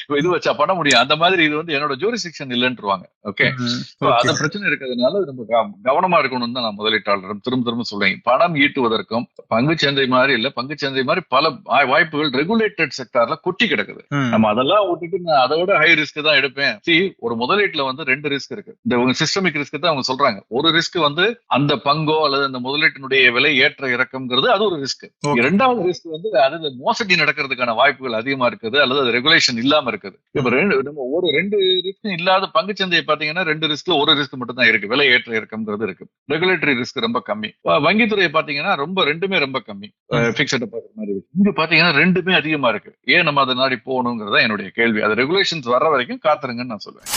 C: இது வச்சா பண்ண முடியும். அந்த மாதிரி இது வந்து என்னோட ஜூரிஸ்டிக்ஷன் இல்லைன்றுவாங்க. ஓகே. அந்த பிரச்சனை இருக்கிறதுனால நம்ம கவ- கவனமா இருக்கணும்னு தான் நான் முதலீட்டாளரிடம் திரும்ப திரும்ப சொல்றேன். பணம் ஈட்டுவதற்கும் பங்குச்சந்தை மாதிரி இல்ல பங்குச்சந்தை மாதிரி பல வாய்- வாய்ப்புகள் ரெகுலேட்டட் செக்டார்ல கொட்டி கிடக்குது. நம்ம அதெல்லாம் விட்டுட்டு நான் அதை விட ஹை ரிஸ்க் தான் எடுப்பேன். See, ஒரு முதலீட்டுல வந்து ரெண்டு ரிஸ்க் இருக்கு. இந்த சிஸ்டமிக் ரிஸ்க் தான் அவங்க சொல்றாங்க. ஒரு ரிஸ்க் வந்து அந்த பங்கோ அல்லது அந்த முதலீட்டினுடைய விலை ஏற்ற இறக்கம்ங்கிறது அது ஒரு ரிஸ்க். இரண்டாவது ரிஸ்க் வந்து அது மோசடி நடக்கிறதுக்கான வாய்ப்புகள் அதிகமா இருக்குது அல்லது அது ரெகுலேஷன் இல்லாம இருக்குது. இப்ப ரெண்டு நம்ம ஒரு ரெண்டு ரிஸ்க் இல்லாத பங்குச்சந்தையை பாத்தீங்கன்னா ரெண்டு ரிஸ்க்ல ஒரு ரிஸ்க் மட்டும் தான் இருக்கு. விலை ஏற்ற இறக்கம்ங்கிறது இருக்கு. ரெகுலேட்டரி ரிஸ்க் ரொம்ப கம்மி. வங்கித்துறையை பாத்தீங்கன்னா ரொம்ப ரெண்டுமே ரொம்ப கம்மி. பிக்சட் பாக்குற மாதிரி இருக்கு. இங்க பாத்தீங்கன்னா ரெண்டுமே அதிகமா இருக்கு. ஏன் நம்ம அதை நாடி போகணுங்கிறதா என்னுடைய கேள்வி. அது ரெகுலேஷன்ஸ் வர்ற வரைக்கும் காத்துருங்கன்னு நான் சொல்லுவேன்.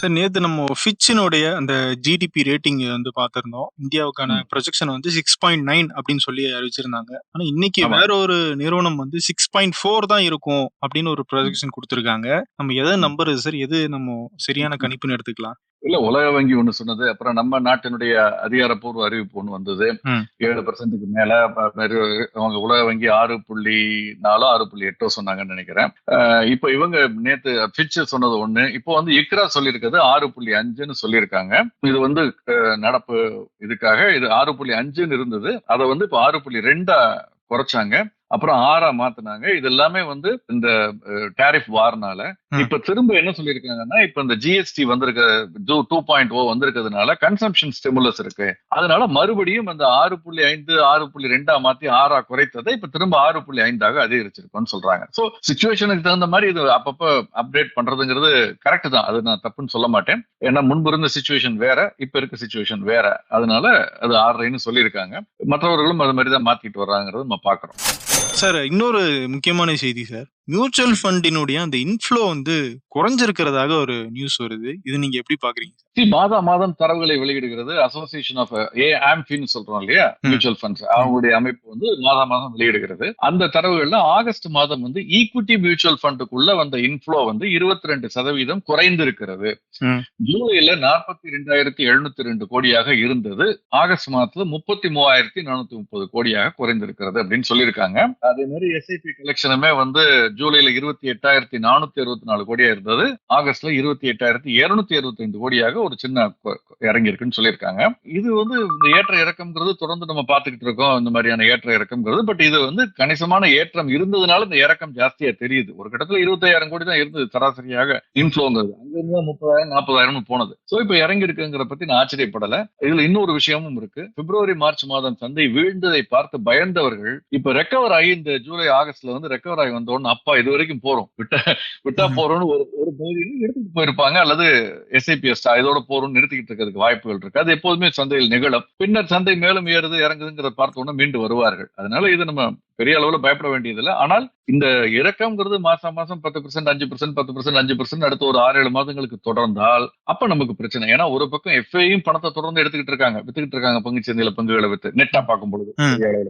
D: சார் நேத்து நம்ம ஃபிட்சினுடைய அந்த ஜிடிபி ரேட்டிங் வந்து பார்த்திருந்தோம். இந்தியாவுக்கான ப்ரொஜெக்ஷன் வந்து சிக்ஸ் பாயிண்ட் நைன் அப்படின்னு சொல்லி அறிவிச்சிருந்தாங்க. ஆனா இன்னைக்கு. வேற ஒரு நிறுவனம் வந்து சிக்ஸ் பாயிண்ட் ஃபோர் தான் இருக்கும் அப்படின்னு ஒரு ப்ரொஜெக்ஷன் கொடுத்துருக்காங்க. நம்ம எதை நம்புறது சார்? எது நம்ம சரியான கணிப்புன்னு எடுத்துக்கலாம்.
C: இல்ல உலக வங்கி ஒண்ணு சொன்னது. அப்புறம் நம்ம நாட்டினுடைய அதிகாரப்பூர்வ அறிவிப்பு ஒண்ணு வந்தது. ஏழு பர்சன்ட்டுக்கு மேல அவங்க உலக வங்கி ஆறு புள்ளி நாலோ ஆறு புள்ளி எட்டோ சொன்னாங்கன்னு நினைக்கிறேன். இப்போ இவங்க நேத்து பிட்ச் சொன்னது ஒண்ணு. இப்போ வந்து இக்ரா சொல்லியிருக்கிறது ஆறு புள்ளி அஞ்சுன்னு சொல்லியிருக்காங்க. இது வந்து நடப்பு இதுக்காக இது ஆறு புள்ளி அஞ்சுன்னு இருந்தது. அதை வந்து இப்போ ஆறு புள்ளி ரெண்டா குறைச்சாங்க. அப்புறம் ஆறா மாத்துனாங்க. இது எல்லாமே வந்து இந்த டாரிஃப் வார்னால. இப்ப திரும்ப என்ன சொல்லியிருக்காங்கன்னா இப்ப இந்த ஜிஎஸ்டி வந்திருக்க டூ பாயிண்ட் ஓ வந்திருக்கிறதுனால கன்சம்ஷன் ஸ்டிமுலஸ் இருக்கு. அதனால மறுபடியும் அந்த ஆறு புள்ளி ஐந்து ஆறு புள்ளி ரெண்டா மாத்தி ஆறா குறைத்ததை இப்ப திரும்ப ஆறு புள்ளி ஐந்தாக அதிகரிச்சிருக்கோம்னு சொல்றாங்க. சோ சுச்சுவேஷனுக்கு தகுந்த மாதிரி இது அப்பப்ப அப்டேட் பண்றதுங்கிறது கரெக்ட் தான். அது நான் தப்புன்னு சொல்ல மாட்டேன். ஏன்னா முன்பு இருந்த சுச்சுவேஷன் வேற இப்ப இருக்க சுச்சுவேஷன் வேற. அதனால அது ஆறரைன்னு சொல்லியிருக்காங்க. மற்றவர்களும் அது மாதிரி தான் மாத்திட்டு வர்றாங்கிறது நம்ம பாக்குறோம்
D: சார் இன்னொரு முக்கியமான செய்தி சார். மியூச்சுவல் ஃபண்டினுடைய அந்த இன்ஃப்ளோ வந்து குறைஞ்சிருக்கிறதாக ஒரு நியூஸ் வருது. இது நீங்க எப்படி பாக்குறீங்க?
C: See, மாதா மாதம் தரவுகளை வெளியிடுகிறது. அசோசியேஷன் ஆஃப் ஏ ஆம்ஃபின்னு சொல்றோம் இல்லையா? மியூச்சுவல் ஃபண்ட்ஸ் அவங்களுடைய அமைப்பு வந்து மாதா மாதம் வெளியிடுகிறது. அந்த தரவுகள்ல ஆகஸ்ட் மாதம் வந்து ஈக்விட்டி மியூச்சுவல் ஃபண்டுக்குள்ள வந்த இன்ஃப்ளோ வந்து இருபத்தி ரெண்டு சதவீதம் குறைந்திருக்கிறது. ஜூலைல நாற்பத்தி ரெண்டாயிரத்தி எழுநூத்தி ரெண்டு கோடியாக இருந்தது. ஆகஸ்ட் மாதத்துல முப்பத்தி மூவாயிரத்தி நானூத்தி முப்பது கோடியாக குறைந்திருக்கிறது அப்படின்னு சொல்லியிருக்காங்க. அதே மாதிரி எஸ்ஐபி கலெக்ஷனுமே வந்து ஜூலைல இருபத்தி எட்டாயிரத்தி நானூத்தி அறுபத்தி நாலு கோடியா இருந்தது. ஆகஸ்ட்ல இருபத்தி எட்டாயிரத்தி இருநூத்தி அறுபத்தி ஐந்து கோடியாக ஒரு சின்ன இறங்கி இருக்குன்னு சொல்லியிருக்காங்க. இது வந்து இந்த ஏற்ற இறக்கம்ங்கிறது தொடர்ந்து நம்ம பார்த்துக்கிட்டு இருக்கோம். இந்த மாதிரியான ஏற்ற இறக்கம்ங்கிறது. பட் இது வந்து கணிசமான ஏற்றம் இருந்ததுனால இந்த இறக்கம் ஜாஸ்தியா தெரியுது. ஒரு கட்டத்துல இருபத்தாயிரம் கோடி தான் இருந்தது சராசரியாக இன்ஃபுளோங்கிறது அங்க இருந்து முப்பதாயிரம் நாற்பதாயிரம்னு போனது. சோ இப்ப இறங்கி இருக்குங்கிற பத்தி நான் ஆச்சரியப்படல. இதுல இன்னொரு விஷயமும் இருக்கு. பிப்ரவரி மார்ச் மாதம் சந்தை வீழ்ந்ததை பார்த்து பயந்தவர்கள் இப்ப ரெக்கவர் ஆகி இந்த ஜூலை ஆகஸ்ட்ல வந்து ரெக்கவர் ஆகி வந்தோன்னு அப்பா இது வரைக்கும் போறோம். விட்டா விட்டா. போறோம்னு ஒரு ஒரு பகுதியில் எடுத்துட்டு போயிருப்பாங்க. அல்லது எஸ்ஐபிஎஸ் இதோட போறோம்னு நிறுத்திக்கிட்டு இருக்கிறதுக்கு வாய்ப்புகள் இருக்கு. அது எப்போதுமே சந்தையில் நிகழும். பின்னர் சந்தை மேலும் ஏறுது இறங்குதுங்கிறத பார்த்த உடனே மீண்டு வருவார்கள். அதனால இது நம்ம பெரிய அளவுல பயப்பட வேண்டியதில்லை. ஆனால் இந்த இறக்கம்ங்கிறது மாசம் மாசம் பத்து பர்சன்ட் அஞ்சு பர்சன்ட் பத்து பர்சன்ட் அஞ்சு பர்சன்ட் அடுத்த ஒரு ஆறு ஏழு மாதங்களுக்கு தொடர்ந்தால் அப்ப நமக்கு பிரச்சனை. ஏன்னா ஒரு பக்கம் எஃப்ஐயும் பணத்தை தொடர்ந்து எடுத்துக்கிட்டு இருக்காங்க. வித்துக்கிட்டு இருக்காங்க பங்கு சந்தையில பங்குகளை வித்து. நெட்டா பார்க்கும் பொழுது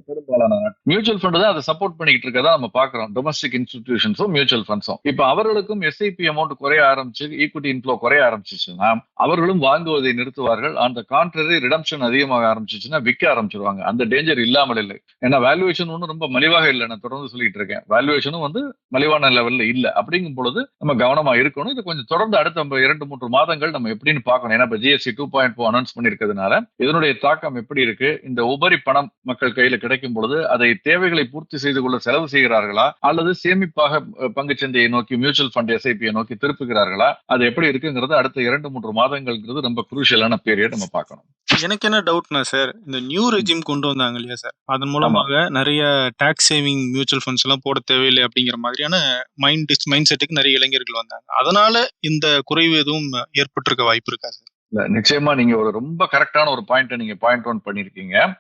C: பெரும்பாலான மியூச்சுவல் ஃபண்ட் தான் அதை சப்போர்ட் பண்ணிக்கிட்டு இருக்கதா நம்ம பாக்குறோம் டொமஸ்டிக் இன்ஸ்டிடியூஷன்ஸும் மியூச்சுவல் ஃபண்ட்ஸும் இப்ப அவர்களுக்கும் எஸ்ஐபி அமௌண்ட் குறைய ஆரம்பிச்சு ஈக்விட்டி இன்ஃப்ளோ குறைய ஆரம்பிச்சிச்சுன்னா அவர்களும் வாங்குவதை நிறுத்துவார்கள். அந்த கான்ட்ரரி ரிடம்ஷன் அதிகமாக ஆரம்பிச்சிச்சுன்னா விற்க ஆரம்பிச்சிருவாங்க. அந்த டேஞ்சர் இல்லாமல் இல்லை. ஏன்னா வேல்யூவேஷன் ஒன்றும் ரொம்ப மலிவாக இல்லை. நான் தொடர்ந்து சொல்லிட்டு இருக்கேன். வேல்யூவேஷனும் வந்து மலிவான லெவல்ல இல்ல. அப்படிங்கும் பொழுது நம்ம கவனமா இருக்கணும். இது கொஞ்சம் தொடர்ந்து அடுத்த இரண்டு மூன்று மாதங்கள் நம்ம எப்படின்னு பார்க்கணும். ஏன்னா இப்ப GST two point four announce பண்ணிருக்கிறதுனால இதனுடைய தாக்கம் எப்படி இருக்கு? இந்த உபரி பணம் மக்கள் கையில கிடைக்கும் பொழுது அதை தேவைகளை பூர்த்தி செய்து கொள்ள செலவு செய்கிறார்களா? அல்லது சேமிப்பாக அஹ், பங்குச் சந்தையை நோக்கி மியூச்சுவல் ஃபண்ட் எஸ்ஐபியை நோக்கி திருப்புகிறார்களா? அது எப்படி இருக்குங்கிறது அடுத்த இரண்டு மூன்று மாதங்கள்ங்கிறது ரொம்ப குரூஷியலான பீரியட் நம்ம பார்க்கணும்.
D: எனக்கு என்ன டவுட்னா சார் இந்த நியூ ரெஜிம் கொண்டு வந்தாங்க இல்லையா சார் அதன் மூலமாக நிறைய டாக்ஸ் சேவிங் மியூச்சுவல் ஃபண்ட்ஸ் எல்லாம் போட தேவையில்லை அப்படிங்கிற மாதிரியான மைண்ட் மைண்ட் செட்டுக்கு நிறைய இளைஞர்கள் வந்தாங்க. அதனால இந்த குறைவு எதுவும் ஏற்பட்டிருக்க வாய்ப்பு இருக்கா சார்
C: இல்ல நிச்சயமா நீங்க ஒரு ரொம்ப கரெக்டான ஒரு பாயிண்ட் நீங்க பாயிண்ட் அவுட் பண்ணிருக்கீங்க.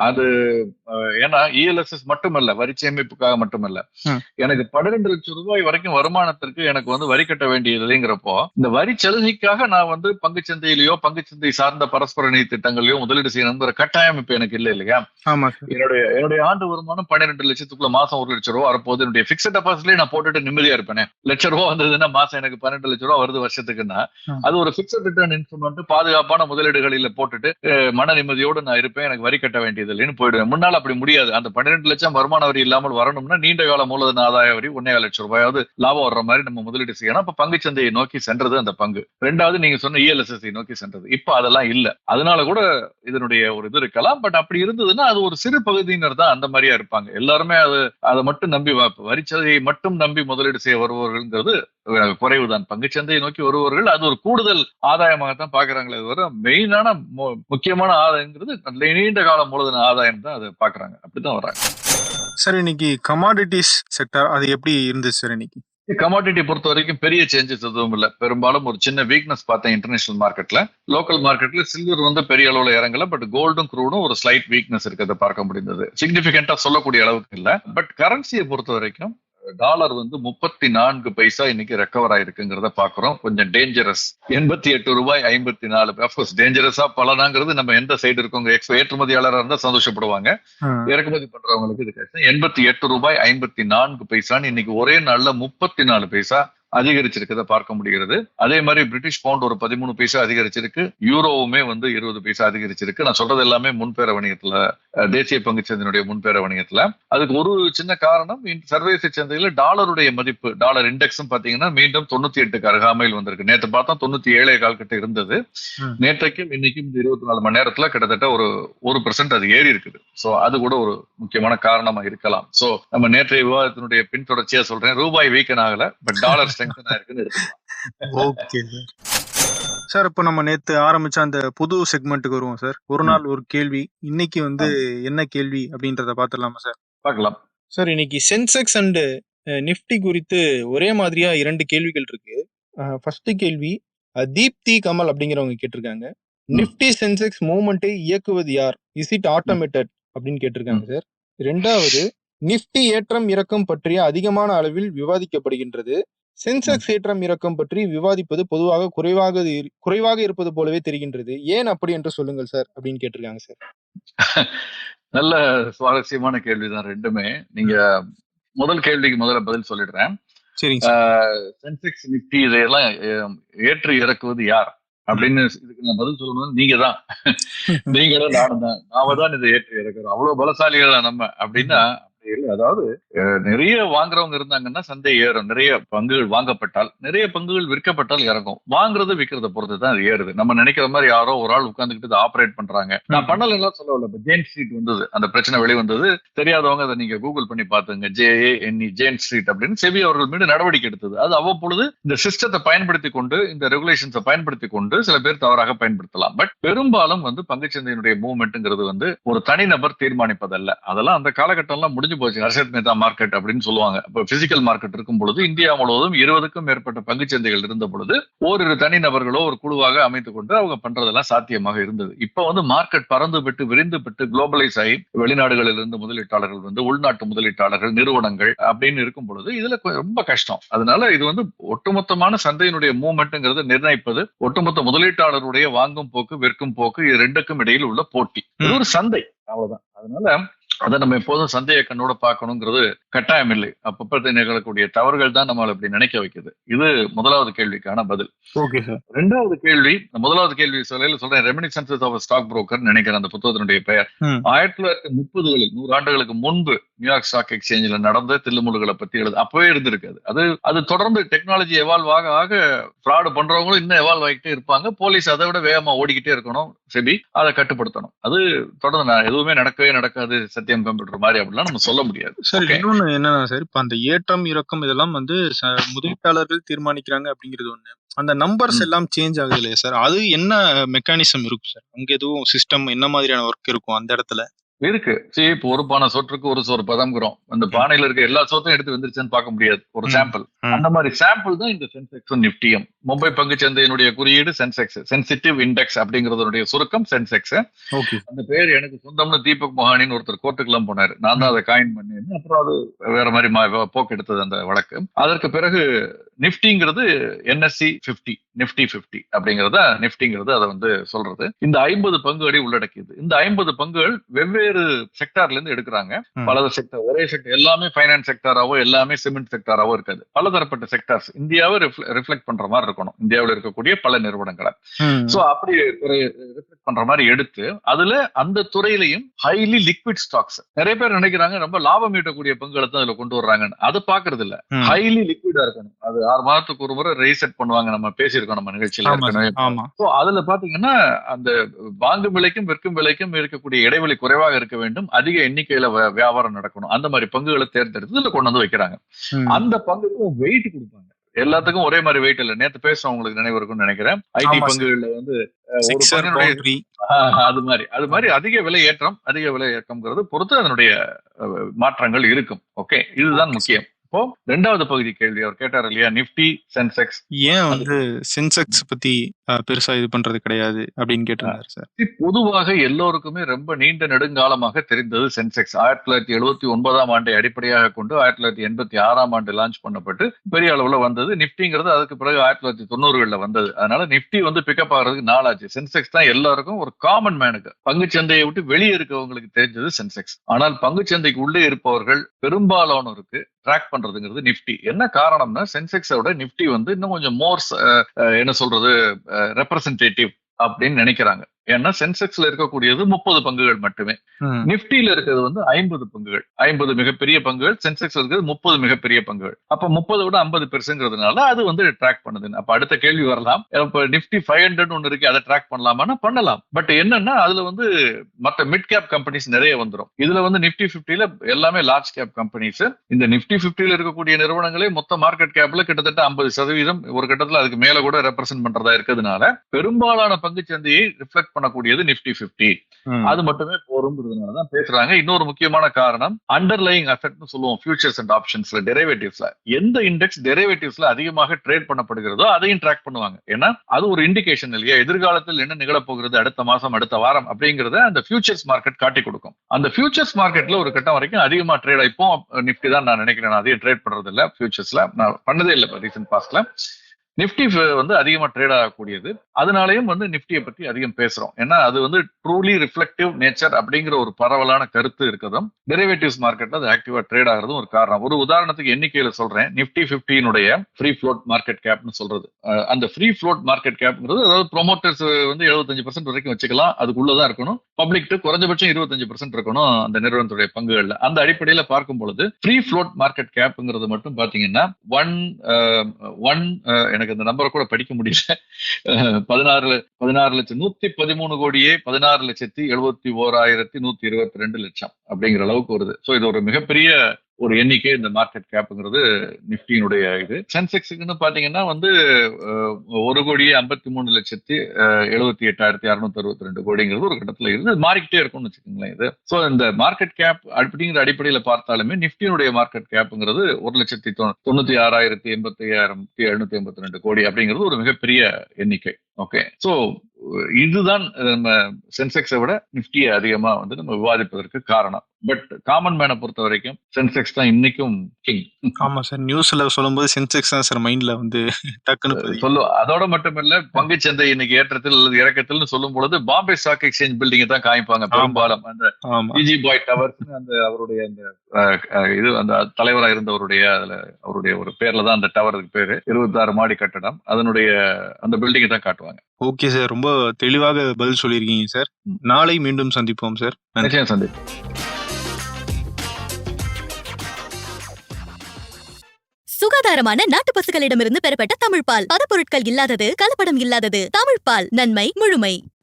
C: அது ஏன்னா இஎல்எஸ்எஸ் மட்டுமல்ல வரி சேமிப்புக்காக மட்டுமல்ல. எனக்கு பன்னிரெண்டு லட்சம் ரூபாய் வரைக்கும் வருமானத்திற்கு எனக்கு வந்து வரி கட்ட வேண்டியது இல்லைங்கிறப்போ இந்த வரி சலுகைக்காக நான் வந்து பங்குச்சந்தையிலயோ பங்குச்சந்தை சார்ந்த பரஸ்பர நிதி திட்டங்களையோ முதலீடு செய்யணுங்கிற கட்டாயம் இப்ப எனக்கு இல்லை இல்லையா? என்னுடைய என்னுடைய ஆண்டு வருமானம் பன்னிரெண்டு லட்சத்துக்குள்ள மாசம் ஒரு லட்சம் ரூபா வரப்போகுது. என்னுடைய பிக்சட் டெபாசிட்லயே நான் போட்டுட்டு நிம்மதியா இருப்பேனே. லட்சம் ரூபா வந்ததுன்னா மாசம் எனக்கு பன்னெண்டு லட்சம் ரூபா வருது வருஷத்துக்குன்னா. அது ஒரு பிக்சட் ரிட்டர்ன் இன்ஸ்ட்ருமெண்ட் பாதுகாப்பான முதலீடுகளில போட்டுட்டு மன நிம்மதியோடு நான் இருப்பேன் எனக்கு வரி கட்ட வேண்டியது இல்லைன்னு போயிடுவேன். முன்னால் அப்படி முடியாது. அந்த பன்னிரெண்டு லட்சம் வருமான வரி இல்லாமல் வரணும்னா நீண்ட கால மூலதன ஆதாய வரி ஒன்னே லட்சம் ரூபாயாவது லாபம் வர்ற மாதிரி நம்ம முதலீடு செய்யணும். அப்ப பங்கு சந்தையை நோக்கி சென்றது அந்த பங்கு. ரெண்டாவது நீங்க சொன்ன இஎல்எஸ்எஸ் நோக்கி சென்றது. இப்ப அதெல்லாம் இல்ல. அதனால கூட இதனுடைய ஒரு இது இருக்கலாம். பட் அப்படி இருந்ததுன்னா அது ஒரு சிறு பகுதியினர் தான் அந்த மாதிரியா இருப்பாங்க. எல்லாருமே அது அதை மட்டும் நம்பி வரிச்சதையை மட்டும் நம்பி முதலீடு செய்ய வருபவர்கள்ங்கிறது குறைவுதான் பங்குச்சந்தையை நோக்கி வருபவர்கள் அது ஒரு கூடுதல் ஆதாயமாகத்தான் பாக்குறாங்களே தவிர மெயினான மு- முக்கியமான ஆதாயங்கிறது நீண்ட கால மூலதன ஆதாயம் தான் அதை பாக்குறாங்க. அப்படித்தான் வர்றாங்க.
D: சார் இன்னைக்கு கமாடிட்டிஸ் செக்டர் அது எப்படி இருந்துச்சு சார் இன்னைக்கு?
C: கமாடிட்டி பொறுத்த வரைக்கும் பெரிய சேஞ்சஸ் எதுவும் இல்ல. பெரும்பாலும் ஒரு சின்ன வீக்னஸ் பார்த்தேன் இன்டர்நேஷனல் மார்க்கெட்ல லோக்கல் மார்க்கெட்ல சில்வர் வந்து பெரிய அளவுல இறங்கல பட் கோல்டும் க்ரூடும் ஒரு ஸ்லைட் வீக்னஸ் இருக்கிறத பார்க்க முடிந்தது. சிக்னிபிகண்டா சொல்லக்கூடிய அளவுக்கு இல்ல. பட் கரன்சியை பொறுத்த வரைக்கும் டாலர் வந்து முப்பத்தி நான்கு பைசா இன்னைக்கு ரெக்கவர் ஆயிருக்குங்கிறத பாக்குறோம் கொஞ்சம் டேஞ்சரஸ் எண்பத்தி எட்டு ரூபாய் ஐம்பத்தி நாலு. அப்கோர்ஸ் டேஞ்சரஸா பலனாங்கிறது நம்ம எந்த சைடு இருக்கோங்க? எக்ஸ் ஏற்றுமதியாளராக இருந்தா சந்தோஷப்படுவாங்க. இறக்குமதி பண்றவங்களுக்கு இது கஷ்டம். எண்பத்தி எட்டு ரூபாய் ஐம்பத்தி நான்கு பைசான்னு இன்னைக்கு ஒரே நாள்ல முப்பத்தி நாலு பைசா அதிகரிச்சிருக்கிறத பார்க்க முடிகிறது. அதே மாதிரி பிரிட்டிஷ் பவுண்ட் ஒரு பதிமூணு பைசா அதிகரிச்சிருக்கு. யூரோவுமே வந்து இருபது பைசா அதிகரிச்சிருக்கு. நான் சொல்றது எல்லாமே முன்பேர வணிகத்துல தேசிய பங்குச்சந்தையினுடைய முன்பேர வணிகத்துல அதுக்கு ஒரு சின்ன காரணம் சர்வதேச சந்தையில டாலருடைய மதிப்பு டாலர் இண்டெக்ஸும் பாத்தீங்கன்னா மீண்டும் தொண்ணூத்தி எட்டுக்கு அருகாமையில் வந்திருக்கு. நேற்று பார்த்தா தொண்ணூத்தி ஏழே கால் கிட்ட இருந்தது. நேற்றைக்கும் இன்னைக்கும் இந்த இருபத்தி நாலு மணி நேரத்துல கிட்டத்தட்ட ஒரு ஒரு பெர்சென்ட் அது ஏறி இருக்குது. சோ அது கூட ஒரு முக்கியமான காரணமா இருக்கலாம். சோ நம்ம நேற்றைய விவாதத்தினுடைய பின்தொடர்ச்சியா சொல்றேன். ரூபாய் வீக்கன் ஆகல பட் டாலர் ஸ்ட்ரெங்தன் எடுத்துக்கலாம்.
D: Okay sir. சார் இப்போ நம்ம நேத்து ஆரம்பிச்ச அந்த புது செக்மெண்ட்டுக்கு வருவோம் சார். ஒரு நாள் ஒரு கேள்வி. இன்னைக்கு வந்து என்ன கேள்வி அப்படின்றத பாத்துடலாமா சார்?
C: பார்க்கலாம்.
B: சார் இன்னைக்கு சென்செக்ஸ் அண்ட் நிஃப்டி குறித்து ஒரே மாதிரியா இரண்டு கேள்விகள் இருக்கு. ஃபர்ஸ்ட் கேள்வி தீப்தி கமல் அப்படிங்கிறவங்க கேட்டிருக்காங்க. நிஃப்டி சென்செக்ஸ் மூவ்மெண்ட்டை இயக்குவது யார்? Is it automated? அப்படின்னு கேட்டிருக்காங்க சார். ரெண்டாவது நிஃப்டி ஏற்றம் இறக்கம் பற்றிய அதிகமான அளவில் விவாதிக்கப்படுகின்றது. சென்செக்ஸ் ஏற்றம் இறக்கம் பற்றி விவாதிப்பது பொதுவாக குறைவாக குறைவாக இருப்பது போலவே தெரிகின்றது. ஏன் அப்படி என்று சொல்லுங்கள் சார் அப்படின்னு கேட்டிருக்காங்க சார்.
C: நல்ல சுவாரஸ்யமான கேள்விதான் ரெண்டுமே. நீங்க முதல் கேள்விக்கு முதல்ல பதில் சொல்லிடுறேன்.
D: சார்.
C: சென்செக்ஸ் நிப்டி இதையெல்லாம் ஏற்று இறக்குவது யார்? அப்படின்னு இதுக்கு நான் பதில் சொல்லணும் நீங்க தான் நீங்களும் நானும் தான் நாம தான் இதை ஏற்று இறக்குறோம். அவ்வளவு பலசாலிகளா நம்ம. அப்படின்னா அதாவது நிறைய வாங்குறவங்க இருந்தாங்கன்னா சந்தை ஏறும். நிறைய பங்குகள் வாங்கப்பட்டால் நிறைய பங்குகள் விற்கப்பட்டால் இறங்கும். வாங்குறது விற்கிறத பொறுத்து தான் அது ஏறுது. நம்ம நினைக்கிற மாதிரி யாரோ ஒரு ஆள் உட்கார்ந்துக்கிட்டு ஆப்ரேட் பண்றாங்க. நான் பண்ணல எல்லாம் சொல்லல இப்ப ஜெயின் ஸ்ட்ரீட் வந்தது. அந்த பிரச்சனை வெளிவந்தது. தெரியாதவங்க அதை நீங்க கூகுள் பண்ணி பாத்துங்க ஜேஏ என்இ ஜெயின் ஸ்ட்ரீட் அப்படின்னு செபி அவர்கள் மீது நடவடிக்கை எடுத்தது. அது அவ்வப்பொழுது இந்த சிஸ்டத்தை பயன்படுத்தி கொண்டு இந்த ரெகுலேஷன்ஸை பயன்படுத்தி கொண்டு சில பேர் தவறாக பயன்படுத்தலாம். பட் பெரும்பாலும் வந்து பங்குச்சந்தையினுடைய மூவ்மெண்ட்ங்கிறது வந்து ஒரு தனிநபர் தீர்மானிப்பதல்ல. அதெல்லாம் அந்த காலகட்டம்லாம் முடிஞ்சு போச்சு. ஹர்ஷத் மேதா மார்க்கெட் அப்படின்னு சொல்லுவாங்க. இப்போ பிசிக்கல் மார்க்கெட் இருக்கும் பொழுது இந்தியா முழுவதும் இருபதுக்கும் மேற்பட்ட பங்குச்சந்தைகள் இருந்த பொழுது ஓரிரு தனிநபர்களோ ஒரு குழுவாக அமைத்துக் கொண்டு அவங்க பண்றதெல்லாம் சாத்தியமாக இருந்தது. இப்போ வந்து மார்க்கெட் பறந்து விட்டு விரிந்து விட்டு குளோபலைஸ் ஆகி வெளிநாடுகளில் இருந்து முதலீட்டாளர்கள் வந்து உள்நாட்டு முதலீட்டாளர்கள் நிறுவனங்கள் அப்படின்னு இருக்கும் பொழுது இதுல ரொம்ப கஷ்டம். அதனால இது வந்து ஒட்டுமொத்தமான சந்தையினுடைய மூவ்மெண்ட்ங்கிறத நிர்ணயிப்பது ஒட்டுமொத்த முதலீட்டாளருடைய வாங்கும் போக்கு விற்கும் போக்கு இது ரெண்டுக்கும் இடையில் உள்ள போட்டி. இது ஒரு சந்தை. அவ்வளவுதான். அதனால அதை நம்ம எப்போதும் சந்தேக கண்ணோட பார்க்கணுங்கிறது கட்டாயம் இல்லை. அப்பப்ப நிகழக்கூடிய தவறுகள் தான் நம்மளை இப்படி நினைக்க வைக்குது இது முதலாவது கேள்விக்கான பதில்.
D: Okay sir.
C: ரெண்டாவது கேள்வி முதலாவது கேள்வி சொல்லையில சொல்றேன் ரெமினிசன்சஸ் ஆஃப் ஸ்டாக் புரோக்கர் நினைக்கிறேன் அந்த புத்தகத்தினுடைய பெயர். ஆயிரத்தி தொள்ளாயிரத்தி முப்பதுகளில் நூறு ஆண்டுகளுக்கு முன்பு நியூயார்க் ஸ்டாக் எக்ஸ்சேஞ்சில் நடந்த தில்லுமுல்லுகளை பத்தி எழுது அப்பவே இருந்திருக்கு அது அது தொடர்ந்து டெக்னாலஜி எவால்வ் ஆக ஆக ஃப்ராடு பண்றவங்களும் இன்னும் எவால்வ் ஆகிட்டே இருப்பாங்க. போலீஸ் அதை விட வேகமா ஓடிக்கிட்டே இருக்கணும் செபி. அதை கட்டுப்படுத்தணும். அது தொடர்ந்து நான் எதுவுமே நடக்கவே நடக்காது சத்தியம் கம்ப்யூட்டர் மாதிரி அப்படிலாம் நம்ம சொல்ல முடியாது.
D: சார். இன்னொன்னு என்னன்னா சார் இப்ப அந்த ஏற்றம் இறக்கம் இதெல்லாம் வந்து முதலீட்டாளர்கள் தீர்மானிக்கிறாங்க அப்படிங்கிறது ஒண்ணு. அந்த நம்பர்ஸ். எல்லாம் சேஞ்ச் ஆகுது இல்லையா சார் அது என்ன மெக்கானிசம் இருக்கும் சார் அங்க எதுவும் சிஸ்டம் என்ன மாதிரியான ஒர்க் இருக்கும் அந்த இடத்துல?
C: இருக்கு. சரி இப்போ ஒரு பானை சோற்றுக்கு ஒரு சோறு பதம்ங்கிறோம். அந்த பானையில இருக்க எல்லா சோத்தையும் எடுத்து வந்துருச்சுன்னு பார்க்க முடியாது. ஒரு. சாம்பிள். அந்த மாதிரி சாம்பிள் தான் இந்த சென்செக்ஸும் நிப்டியும் மும்பை பங்கு சந்தையினுடைய குறியீடு சென்செக்ஸ் சென்சிட்டிவ் இண்டெக்ஸ் அப்படிங்கறதனுடைய சுருக்கம் சென்செக்ஸ் அந்த பேர் எனக்கு சொந்தம்னு தீபக் மொஹானின்னு ஒருத்தர் கோர்ட்டுக்கெல்லாம் போனாரு. நான் தான் அதை காயின் பண்ணேன். அப்புறம் அது வேற மாதிரி போக்கு எடுத்தது அந்த வழக்கு. அதற்கு பிறகு நிப்டிங்கிறது என்எஸ்சி 50 நிப்டி 50 அப்படிங்கறத நிப்டிங்கிறது அதை வந்து சொல்றது. இந்த ஐம்பது பங்குகளை உள்ளடக்கியது. இந்த ஐம்பது பங்குகள் வெவ்வேறு செக்டார்ல இருந்து எடுக்கிறாங்க. பல செக்டர் ஒரே செக்டர் எல்லாமே ஃபைனான்ஸ் செக்டாராவோ எல்லாமே சிமெண்ட் செக்டாராவோ இருக்காது. பலதரப்பட்ட செக்டார்ஸ் இந்தியாவை ரிஃப்ளெக்ட் பண்ற மாதிரி இருக்கணும். இந்தியாவில் இருக்கக்கூடிய பல நிறுவனங்களை. சோ அப்படி ரிஃப்ளெக்ட் பண்ற மாதிரி எடுத்து அதுல அந்த துறையிலையும் ஹைலி லிக்விட் ஸ்டாக்ஸ் நிறைய பேர் நினைக்கிறாங்க ரொம்ப லாபம் ஈட்டக்கூடிய பங்குகளை தான் அதுல கொண்டு வர்றாங்கன்னு. அதை பாக்குறது இல்ல. ஹைலி லிக்விடா இருக்கணும். அது ஆறு மாதத்துக்கு ஒரு முறை ரீசெட் பண்ணுவாங்க. நம்ம பேசியிருக்கோம் நம்ம நிகழ்ச்சியில அதுல பாத்தீங்கன்னா அந்த வாங்கும் விலைக்கும் விற்கும் விலைக்கும் இருக்கக்கூடிய இடைவெளி குறைவாக இருக்க வேண்டும். அதிக எண்ணிக்கையில வியாபாரம் நடக்கணும். அந்த மாதிரி பங்குகளை தேர்ந்தெடுத்து இதுல கொண்டு வந்து வைக்கிறாங்க. அந்த பங்குக்கும் வெயிட் கொடுப்பாங்க. எல்லாத்துக்கும் ஒரே மாதிரி வெயிட் இல்ல. நேத்து பேசுறோம் உங்களுக்கு நினைவு இருக்கும்னு நினைக்கிறேன். ஐடி. பங்குகள்ல வந்து ஒரு அது மாதிரி. அது மாதிரி அதிக விலை ஏற்றம் அதிக விலை இறக்கம்ங்கிறது பொறுத்து அதனுடைய மாற்றங்கள் இருக்கும். ஓகே? இதுதான் முக்கியம். இப்போ ரெண்டாவது பகுதி கேள்வி அவர் கேட்டார் இல்லையா? Nifty Sensex.
D: ஏன் வந்து சென்செக்ஸ் பத்தி பெருசா இது பண்றது கிடையாது அப்படின்னு கேட்டிருந்தாரு சார்.
C: பொதுவாக எல்லோருக்குமே ரொம்ப நீண்ட நெடுங்காலமாக தெரிந்தது சென்செக்ஸ். ஆயிரத்தி தொள்ளாயிரத்தி எழுபத்தி ஒன்பதாம் ஆண்டை அடிப்படையாக கொண்டு ஆயிரத்தி தொள்ளாயிரத்தி எண்பத்தி ஆறாம் ஆண்டு லான்ச் பண்ணப்பட்டு பெரிய அளவுல வந்தது. நிப்டிங்கிறது அதுக்கு பிறகு ஆயிரத்தி தொள்ளாயிரத்தி தொண்ணூறுகள்ல வந்தது. அதனால நிப்டி வந்து பிக்கப் ஆகிறதுக்கு நாளாச்சு. சென்செக்ஸ் தான் எல்லாருக்கும் ஒரு காமன் மேனுக்கு பங்குச்சந்தையை விட்டு வெளியே இருக்கவங்களுக்கு தெரிஞ்சது சென்செக்ஸ். ஆனால் பங்குச்சந்தைக்கு உள்ளே இருப்பவர்கள் பெரும்பாலானோருக்கு ட்ராக் பண்றதுங்கிறது நிப்டி என்ன காரணம்னா சென்செக்ஸோட நிப்டி வந்து இன்னும் கொஞ்சம் மோர் என்ன சொல்றது ரெப்ரசன்டேட்டிவ் அப்படின்னு நினைக்கிறாங்க. ஏன்னா சென்செக்ஸ்ல இருக்கக்கூடியது முப்பது பங்குகள் மட்டுமே. நிப்டியில இருக்கிறது வந்து ஐம்பது பங்குகள். ஐம்பது மிகப்பெரிய பங்குகள் சென்செக்ஸ் இருக்கிறது முப்பது மிகப்பெரிய பங்குகள். அப்ப முப்பதை விட ஐம்பது பெருசுங்கிறதுனால அது வந்து ட்ராக் பண்ணுது. அப்ப அடுத்த கேள்வி வரலாம். இப்ப நிப்டி ஃபைவ் ஹண்ட்ரட் ஒன்று இருக்கு அதை ட்ராக் பண்ணலாமான்னா பண்ணலாம். பட் என்னன்னா அதுல வந்து மற்ற மிட் கேப் கம்பெனிஸ் நிறைய வந்துரும். இதுல வந்து நிப்டி பிப்டில எல்லாமே லார்ஜ் கேப் கம்பெனிஸ் இந்த நிப்டி பிப்டில இருக்கக்கூடிய நிறுவனங்களே மொத்த மார்க்கெட் கேப்ல கிட்டத்தட்ட ஐம்பது சதவீதம். ஒரு கட்டத்துல அதுக்கு மேல கூட ரெப்ரசென்ட் பண்றதா இருக்கிறதுனால பெரும்பாலான பங்கு சந்தையை ரிஃப்ளெக்ட் பண்ணக்கூடியது நிப்டி பிப்டி. அது மட்டுமே போருங்கிறதுனால தான் பேசுறாங்க. இன்னொரு முக்கியமான காரணம் அண்டர்லைங் அசெட்னு சொல்லுவோம் ஃபியூச்சர்ஸ் அண்ட் ஆப்ஷன்ஸ்ல டெரிவேட்டிவ்ஸ்ல எந்த இண்டெக்ஸ் டெரிவேட்டிவ்ஸ்ல அதிகமாக ட்ரேட் பண்ணப்படுகிறதோ அதையும் ட்ராக் பண்ணுவாங்க. ஏன்னா அது ஒரு இண்டிகேஷன் இல்லையா? எதிர்காலத்தில் என்ன நிகழப் போகிறது அடுத்த மாசம் அடுத்த வாரம் அப்படிங்கறத அந்த ஃபியூச்சர்ஸ் மார்க்கெட் காட்டி கொடுக்கும். அந்த ஃபியூச்சர்ஸ் மார்க்கெட்ல ஒரு கட்டம் வரைக்கும் அதிகமா ட்ரேட் ஆயிப்போ நிப்டி தான் நான் நினைக்கிறேன். நான் அதிகம் ட்ரேட் பண்றது இல்ல ஃபியூச்சர்ஸ்ல நான் பண்ணதே இல்லை ரீசென்ட் பாஸ்ட்ல நிப்டி வந்து அதிகமாக ட்ரேட் ஆகக்கூடியது. அதனாலயும் வந்து நிப்டியை பற்றி அதிகம் பேசுகிறோம் ஏன்னா அது வந்து ட்ரூலி ரிஃப்ளெக்டிவ் நேச்சர் அப்படிங்கிற ஒரு பரவலான கருத்து இருக்கிறதும் டெரிவேட்டிவ்ஸ் மார்க்கெட்ல அது ஆக்டிவாக ட்ரேட் ஆகிறதும் ஒரு காரணம். ஒரு உதாரணத்துக்கு எண்ணிக்கையில் சொல்கிறேன் நிப்டி ஃபிஃப்டினுடைய ஃப்ரீ ஃப்ளோட் மார்க்கெட் கேப்னு சொல்றது. அந்த ஃப்ரீ ஃப்ளோட் மார்க்கெட் கேப்ங்கிறது அதாவது ப்ரொமோட்டர்ஸ் வந்து 75% பர்சன்ட் வரைக்கும் வச்சுக்கலாம். அதுக்குள்ளதான் இருக்கணும். பப்ளிக் குறைஞ்சபட்சம் 25% பர்சன்ட் இருக்கணும் அந்த நிறுவனத்துடைய பங்குகள்ல. அந்த அடிப்படையில பார்க்கும் பொழுது ஃப்ரீ ஃப்ளோட் மார்க்கெட் கேப்ங்கிறது மட்டும் பாத்தீங்கன்னா ஒன் ஒன் uh, uh, எனக்கு அந்த நம்பரை கூட படிக்க முடியல. Uh, பதினாறு பதினாறு லட்சம் நூத்தி பதிமூணு கோடியே பதினாறு லட்சத்தி எழுபத்தி ஓராயிரத்தி நூத்தி இருபத்தி ரெண்டு லட்சம் அப்படிங்கிற அளவுக்கு வருது. சோ இது ஒரு மிகப்பெரிய ஒரு எண்ணிக்கை இந்த மார்க்கெட் கேப்புங்கிறது நிஃப்டியினுடைய இது. சென்செக்ஸுக்குன்னு பார்த்தீங்கன்னா வந்து ஒரு கோடியே ஐம்பத்தி மூணு லட்சத்தி எழுபத்தி எட்டாயிரத்தி அறுநூத்தி அறுபத்தி ரெண்டு கோடிங்கிறது ஒரு கட்டத்தில் இருந்து மாறிக்கிட்டே இருக்கும்னு வச்சுக்கோங்களேன் இது. ஸோ இந்த மார்க்கெட் கேப் அப்படிங்கிற அடிப்படையில் பார்த்தாலுமே நிஃப்டியினுடைய மார்க்கெட் கேப்புங்கிறது ஒரு லட்சத்தி தொண்ணூத்தி ஆறாயிரத்தி எண்பத்தி ஐயாயிரத்தி எழுநூத்தி எண்பத்தி ரெண்டு கோடி அப்படிங்கிறது ஒரு மிகப்பெரிய எண்ணிக்கை. ஓகே ஸோ இதுதான் நம்ம சென்செக்ஸை விட நிப்டியை அதிகமா வந்து நம்ம விவாதிப்பதற்கு காரணம். பட் காமன் மேனை பொறுத்த வரைக்கும் சென்செக்ஸ் தான் இன்னைக்கும் கிங்
D: ஆமா சார். நியூஸ்ல சொல்லும்போது சென்செக்ஸ் தான் சார் மைண்ட்ல வந்து டக்குன்னு பதியும்.
C: சொல்லு அதோட மட்டுமில்ல பங்குச்சந்தை இன்னைக்கு ஏற்றத்தில் அல்லது இறக்கத்தில் சொல்லும் பொழுது பாம்பே ஸ்டாக் எக்ஸ்சேஞ்ச் பில்டிங்கை தான் காமிப்பாங்க பெரும்பாலும். அந்த ஜிஜி பாய் டவர்ஸ் அந்த அவருடைய அந்த இது அந்த தலைவராக இருந்தவருடைய அதுல அவருடைய ஒரு பேர்ல தான் அந்த டவருக்கு பேரு. இருபத்தாறு மாடி கட்டடம். அதனுடைய அந்த பில்டிங்கை தான் காட்டுவாங்க.
D: ஓகே சார் ரொம்ப தெளிவாக பதில் சொல்லியிருக்கீங்க சார். நாளை மீண்டும் சந்திப்போம் சார் நன்றி.
C: நிச்சயம் சந்தீப்
A: சுகாதாரமான நாட்டு பசுகளிடமிருந்து பெறப்பட்ட தமிழ்பால் பதப்பொருட்கள் இல்லாதது கலப்படம் இல்லாதது. தமிழ்பால் நன்மை முழுமை.